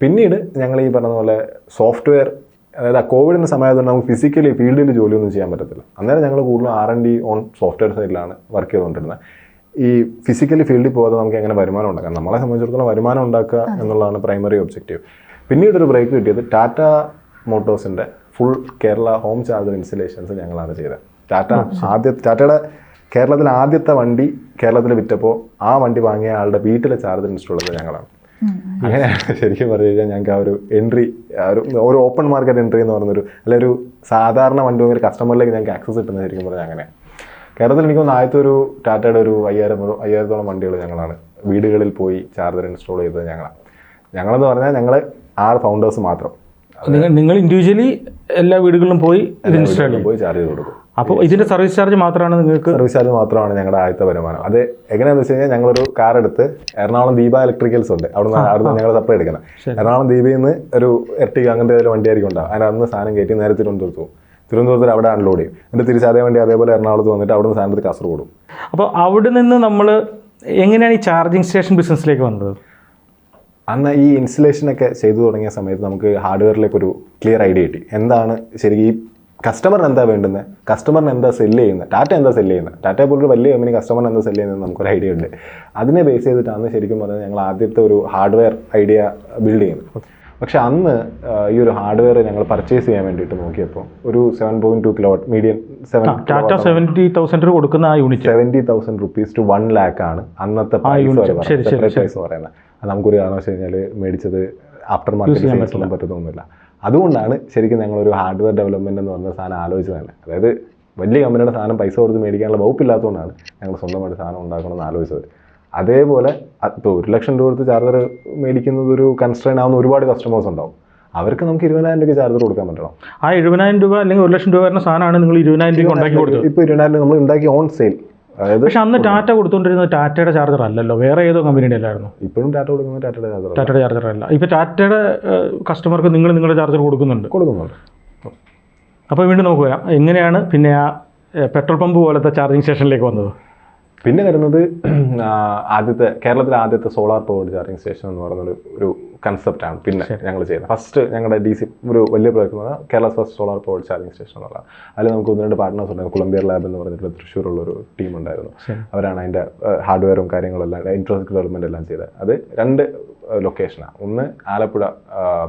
B: പിന്നീട് ഞങ്ങൾ ഈ പറഞ്ഞ പോലെ സോഫ്റ്റ്വെയർ അതായത് ആ കോവിഡിന്റെ സമയത്ത് നമുക്ക് ഫിസിക്കലി ഫീൽഡിൽ ജോലിയൊന്നും ചെയ്യാൻ പറ്റത്തില്ല. അന്നേരം ഞങ്ങൾ കൂടുതലും R N D on software സൈഡിലാണ് വർക്ക് ചെയ്തുകൊണ്ടിരുന്നത് ഈ ഫിസിക്കലി ഫീൽഡിൽ പോകാതെ നമുക്ക് എങ്ങനെ വരുമാനം ഉണ്ടാക്കാം? നമ്മളെ സംബന്ധിച്ചിടത്തോളം വരുമാനം ഉണ്ടാക്കുക എന്നുള്ളതാണ് പ്രൈമറി ഒബ്ജക്റ്റീവ് പിന്നീട് ഒരു ബ്രേക്ക് കിട്ടിയത് Tata മോട്ടോഴ്സിന്റെ full Kerala home charger installations ഞങ്ങളാണ് ചെയ്തത്. ടാറ്റ ആദ്യ ടാറ്റയുടെ കേരളത്തിലെ ആദ്യത്തെ വണ്ടി കേരളത്തിൽ വിറ്റപ്പോൾ ആ വണ്ടി വാങ്ങിയ ആളുടെ വീട്ടിലെ ചാർജർ ഇൻസ്റ്റാൾ ചെയ്തത് ഞങ്ങളാണ്. അങ്ങനെയാണ് ശരിക്കും പറഞ്ഞു കഴിഞ്ഞാൽ ഞങ്ങൾക്ക് ആ ഒരു എൻട്രി ഒരു ഒരു ഓപ്പൺ മാർക്കറ്റ് എൻട്രി എന്ന് പറഞ്ഞൊരു അല്ലെ ഒരു സാധാരണ വണ്ടി ഒരു കസ്റ്റമറിലേക്ക് ഞങ്ങൾക്ക് ആക്സസ് കിട്ടുന്നത് ശരിക്കും പറഞ്ഞാൽ അങ്ങനെ. കേരളത്തിൽ എനിക്ക് തോന്നുന്നു ആദ്യത്തെ ഒരു ടാറ്റയുടെ ഒരു അയ്യായിരം അയ്യായിരത്തോളം വണ്ടികൾ ഞങ്ങളാണ്. വീടുകളിൽ പോയി ചാർജർ ഇൻസ്റ്റാൾ ചെയ്തത് ഞങ്ങളാണ് ഞങ്ങളെന്ന് പറഞ്ഞാൽ ഞങ്ങൾ ആറ് ഫൗണ്ടേഴ്സ് മാത്രം.
C: നിങ്ങൾ ഇൻഡിവിജ്വലി എല്ലാ വീടുകളിലും പോയി ഇൻസ്റ്റാൾ
B: പോയി ചാർജ് ചെയ്ത് കൊടുക്കും.
C: അപ്പോൾ ഇതിന്റെ സർവീസ് ചാർജ് മാത്രമാണ് നിങ്ങൾക്ക്
B: സർവീസ് ചാർജ് മാത്രമാണ് ഞങ്ങളുടെ ആദ്യത്തെ വരുമാനം. അത് എങ്ങനെയാണെന്ന് വെച്ച് കഴിഞ്ഞാൽ ഞങ്ങളൊരു കാർ എടുത്ത് എറണാകുളം ദീപ ഇലക്ട്രിക്കൽസ് ഉണ്ട്. അവിടുന്ന് അവിടുന്ന് ഞങ്ങൾ സപ്ലൈ എടുക്കണം. എറണാകുളം ദീപയിൽ നിന്ന് ഒരു എർട്ടിക അങ്ങനത്തെ ഏതെങ്കിലും വണ്ടി ആയിരിക്കും ഉണ്ടാവും അതിന് അന്ന് സാധനം കയറ്റി നേരെ തിരുവനന്തപുരത്ത് പോകും. തിരുവനന്തപുരത്ത് അവിടെ അൺലോഡ് ചെയ്യും. എന്നിട്ട് തിരിച്ച് അതേ വണ്ടി അതേപോലെ എറണാകുളത്ത് വന്നിട്ട് അവിടുന്ന് സാധനത്തിൽ കാസർഗോഡ്
C: അപ്പോൾ അവിടെ നിന്ന് നമ്മൾ എങ്ങനെയാണ് ഈ ചാർജിങ് സ്റ്റേഷൻ ബിസിനസ്സിലേക്ക് വന്നത്?
B: അന്ന് ഈ ഇൻസ്റ്റലേഷനൊക്കെ ചെയ്തു തുടങ്ങിയ സമയത്ത് നമുക്ക് ഹാർഡ്വെയറിലേക്ക് ഒരു ക്ലിയർ ഐഡിയ കിട്ടി. എന്താണ് ശരിക്കും ഈ കസ്റ്റമറിന് എന്താ വേണ്ടുന്നത് കസ്റ്റമറിന് എന്താ സെല്ല് ചെയ്യുന്നത് ടാറ്റ എന്താ സെല്ല് ചെയ്യുന്നത് ടാറ്റ പോലൊരു വലിയ കമ്പനി കസ്റ്റമറിന് എന്താ സെല്ല് ചെയ്യുന്നത് നമുക്കൊരു ഐഡിയ ഉണ്ട്. അതിനെ ബേസ് ചെയ്തിട്ടാണ് ശരിക്കും പറഞ്ഞാൽ ഞങ്ങൾ ആദ്യത്തെ ഒരു ഹാർഡ്വെയർ ഐഡിയ ബിൽഡ് ചെയ്യുന്നത്. പക്ഷെ അന്ന് ഈ ഒരു ഹാർഡ്വെയർ ഞങ്ങൾ പർച്ചേസ് ചെയ്യാൻ വേണ്ടിയിട്ട് നോക്കിയപ്പോൾ ഒരു seven point two kilowatt medium seven
C: Tata seventy thousand കൊടുക്കുന്ന ആ unit
B: seventy thousand rupees to one lakh ആണ് അന്നത്തെ പ്രൈസ് പറയുന്നത്. അത് നമുക്കൊരു കാരണം വെച്ച് കഴിഞ്ഞാൽ മേടിച്ചത് ആഫ്റ്റർ മാർക്കറ്റ് പറ്റുന്നൊന്നുമില്ല അതുകൊണ്ടാണ് ശരിക്കും ഞങ്ങളൊരു ഹാർഡ്വെയർ ഡെവലപ്മെന്റ് എന്ന് പറഞ്ഞ സാധനം ആലോചിച്ചത് തന്നെ. അതായത് വലിയ കമ്പനിയുടെ സാധനം പൈസ കൊടുത്ത് മേടിക്കാനുള്ള വകുപ്പില്ലാത്തതുകൊണ്ടാണ് ഞങ്ങൾ സ്വന്തമായിട്ട് സാധനം ഉണ്ടാക്കണമെന്ന് ആലോചിച്ചത്. അതേപോലെ ഇപ്പോൾ ഒരു ലക്ഷം രൂപ കൊടുത്ത് ചാർജർ മേടിക്കുന്നത് ഒരു കൺസ്ട്രെയിൻ ആവുന്ന ഒരുപാട് കസ്റ്റമേഴ്സ് ഉണ്ടാവും. അവർക്ക് നമുക്ക് ഇരുപതിനായിരം രൂപ ചാർജർ കൊടുക്കാൻ പറ്റണം?
C: ആ എഴുപതിനായിരം രൂപ അല്ലെങ്കിൽ ഒരു ലക്ഷം രൂപ വരുന്ന സാധനമാണ് നിങ്ങൾ ഇരുപതിനായിരം രൂപ ഉണ്ടാക്കി കൊടുത്തത്.
B: ഇപ്പോൾ ഇരുപതിനായിരം നമ്മൾ ഉണ്ടാക്കി ഓൺ സെയിൽ അതായത്
C: പക്ഷെ അന്ന് ടാറ്റ കൊടുത്തുകൊണ്ടിരുന്നത് ടാറ്റയുടെ ചാർജർ അല്ലല്ലോ. വേറെ ഏതോ കമ്പനിയുടെ അല്ലായിരുന്നു
B: ഇപ്പോഴും ടാറ്റ കൊടുക്കുന്നത് ടാറ്റയുടെ ചാർജർ
C: ടാറ്റയുടെ ചാർജർ അല്ല. ഇപ്പോൾ ടാറ്റയുടെ കസ്റ്റമർക്ക് നിങ്ങൾ നിങ്ങളുടെ ചാർജർ കൊടുക്കുന്നുണ്ട്.
B: കൊടുക്കുന്നുണ്ട്.
C: അപ്പോൾ വീണ്ടും നമുക്ക് വരാം. എങ്ങനെയാണ് പിന്നെ ആ പെട്രോൾ പമ്പ് പോലത്തെ ചാർജിങ് സ്റ്റേഷനിലേക്ക് വന്നത്?
B: പിന്നെ വരുന്നത് ആദ്യത്തെ കേരളത്തിലെ ആദ്യത്തെ സോളാർ പവർ ചാർജിങ് സ്റ്റേഷൻ എന്ന് പറയുന്ന ഒരു ഒരു കൺസെപ്റ്റാണ് പിന്നെ ഞങ്ങൾ ചെയ്യുന്നത് ഫസ്റ്റ് ഞങ്ങളുടെ ഡി സി ഒരു വലിയ പ്രോജക്റ്റ് എന്ന് പറഞ്ഞാൽ Kerala first solar power charging station എന്നുള്ള അതിൽ നമുക്ക് ഒന്ന് രണ്ട് പാർട്ട്നേഴ്സ് ഉണ്ടായിരുന്നു. കുളമ്പിയർ ലാബ് എന്ന് പറഞ്ഞിട്ടുള്ള തൃശ്ശൂരുള്ള ഒരു ടീം ഉണ്ടായിരുന്നു അവരാണ് അതിന്റെ ഹാർഡ്വെയറും കാര്യങ്ങളെല്ലാം ഇൻട്രസ്റ്റ് ഡെവലപ്മെന്റ് എല്ലാം ചെയ്തത്. അത് രണ്ട് ലൊക്കേഷനാണ് ഒന്ന് ആലപ്പുഴ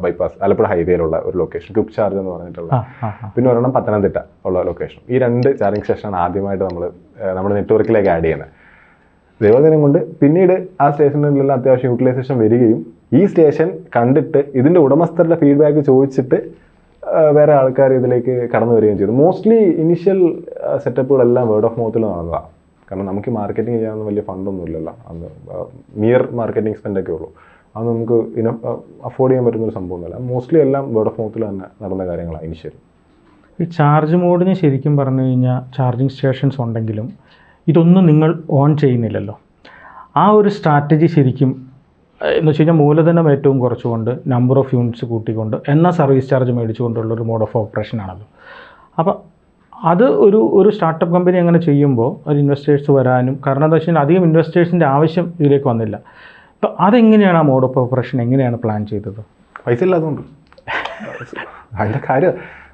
B: ബൈപ്പാസ് ആലപ്പുഴ ഹൈവേയിലുള്ള ഒരു ലൊക്കേഷൻ ക്വിക്ക് ചാർജ് എന്ന് പറഞ്ഞിട്ടുള്ള. പിന്നെ ഒരെണ്ണം പത്തനംതിട്ട ഉള്ള ലൊക്കേഷൻ ഈ രണ്ട് ചാർജിങ് സ്റ്റേഷനാണ് ആദ്യമായിട്ട് നമ്മൾ നമ്മുടെ നെറ്റ്വർക്കിലേക്ക് ആഡ് ചെയ്യുന്നത് ദൈവദിനം കൊണ്ട് പിന്നീട് ആ സ്റ്റേഷനിലെല്ലാം അത്യാവശ്യം യൂട്ടിലൈസേഷൻ വരികയും ഈ സ്റ്റേഷൻ കണ്ടിട്ട് ഇതിന്റെ ഉടമസ്ഥരുടെ ഫീഡ്ബാക്ക് ചോദിച്ചിട്ട് വേറെ ആൾക്കാർ ഇതിലേക്ക് കടന്നു വരികയും ചെയ്തു. മോസ്റ്റ്ലി ഇനിഷ്യൽ സെറ്റപ്പുകളെല്ലാം വേർഡ് ഓഫ് മൗത്തിൽ നടന്നതാണ് കാരണം നമുക്ക് മാർക്കറ്റിംഗ് ചെയ്യാനൊന്നും വലിയ ഫണ്ടൊന്നും ഇല്ലല്ലോ. അന്ന് നിയർ മാർക്കറ്റിംഗ് സ്പെൻഡൊക്കെ ഉള്ളൂ. അത് നമുക്ക് ഇന അഫോർഡ് ചെയ്യാൻ പറ്റുന്ന ഒരു സംഭവമൊന്നുമില്ല മോസ്റ്റ്ലി എല്ലാം വേർഡ് ഓഫ് മൗത്തിൽ തന്നെ നടന്ന കാര്യങ്ങളാണ് ഇനിഷ്യൽ
C: ഈ ചാർജ് മോഡിന് ശരിക്കും പറഞ്ഞു കഴിഞ്ഞാൽ ചാർജിങ് സ്റ്റേഷൻസ് ഉണ്ടെങ്കിലും ഇതൊന്നും നിങ്ങൾ ഓൺ ചെയ്യുന്നില്ലല്ലോ. ആ ഒരു സ്ട്രാറ്റജി ശരിക്കും എന്ന് വെച്ച് കഴിഞ്ഞാൽ മൂലധനം ഏറ്റവും കുറച്ചുകൊണ്ട് നമ്പർ ഓഫ് യൂണിറ്റ്സ് കൂട്ടിക്കൊണ്ട് എന്ന സർവീസ് ചാർജ് മേടിച്ചുകൊണ്ടുള്ള ഒരു മോഡ് ഓഫ് ഓപ്പറേഷൻ ആണല്ലോ അപ്പോൾ അത് ഒരു ഒരു സ്റ്റാർട്ടപ്പ് കമ്പനി അങ്ങനെ ചെയ്യുമ്പോൾ ഒരു ഇൻവെസ്റ്റേഴ്സ് വരാനും കാരണം എന്താ വെച്ച് കഴിഞ്ഞാൽ അധികം ഇൻവെസ്റ്റേഴ്സിന്റെ ആവശ്യം ഇതിലേക്ക് വന്നില്ല. അപ്പോൾ അതെങ്ങനെയാണ് ആ മോഡ് ഓഫ് ഓപ്പറേഷൻ എങ്ങനെയാണ് പ്ലാൻ ചെയ്തത്?
B: പൈസ ഇല്ലാതുകൊണ്ട് അതിന്റെ കാര്യം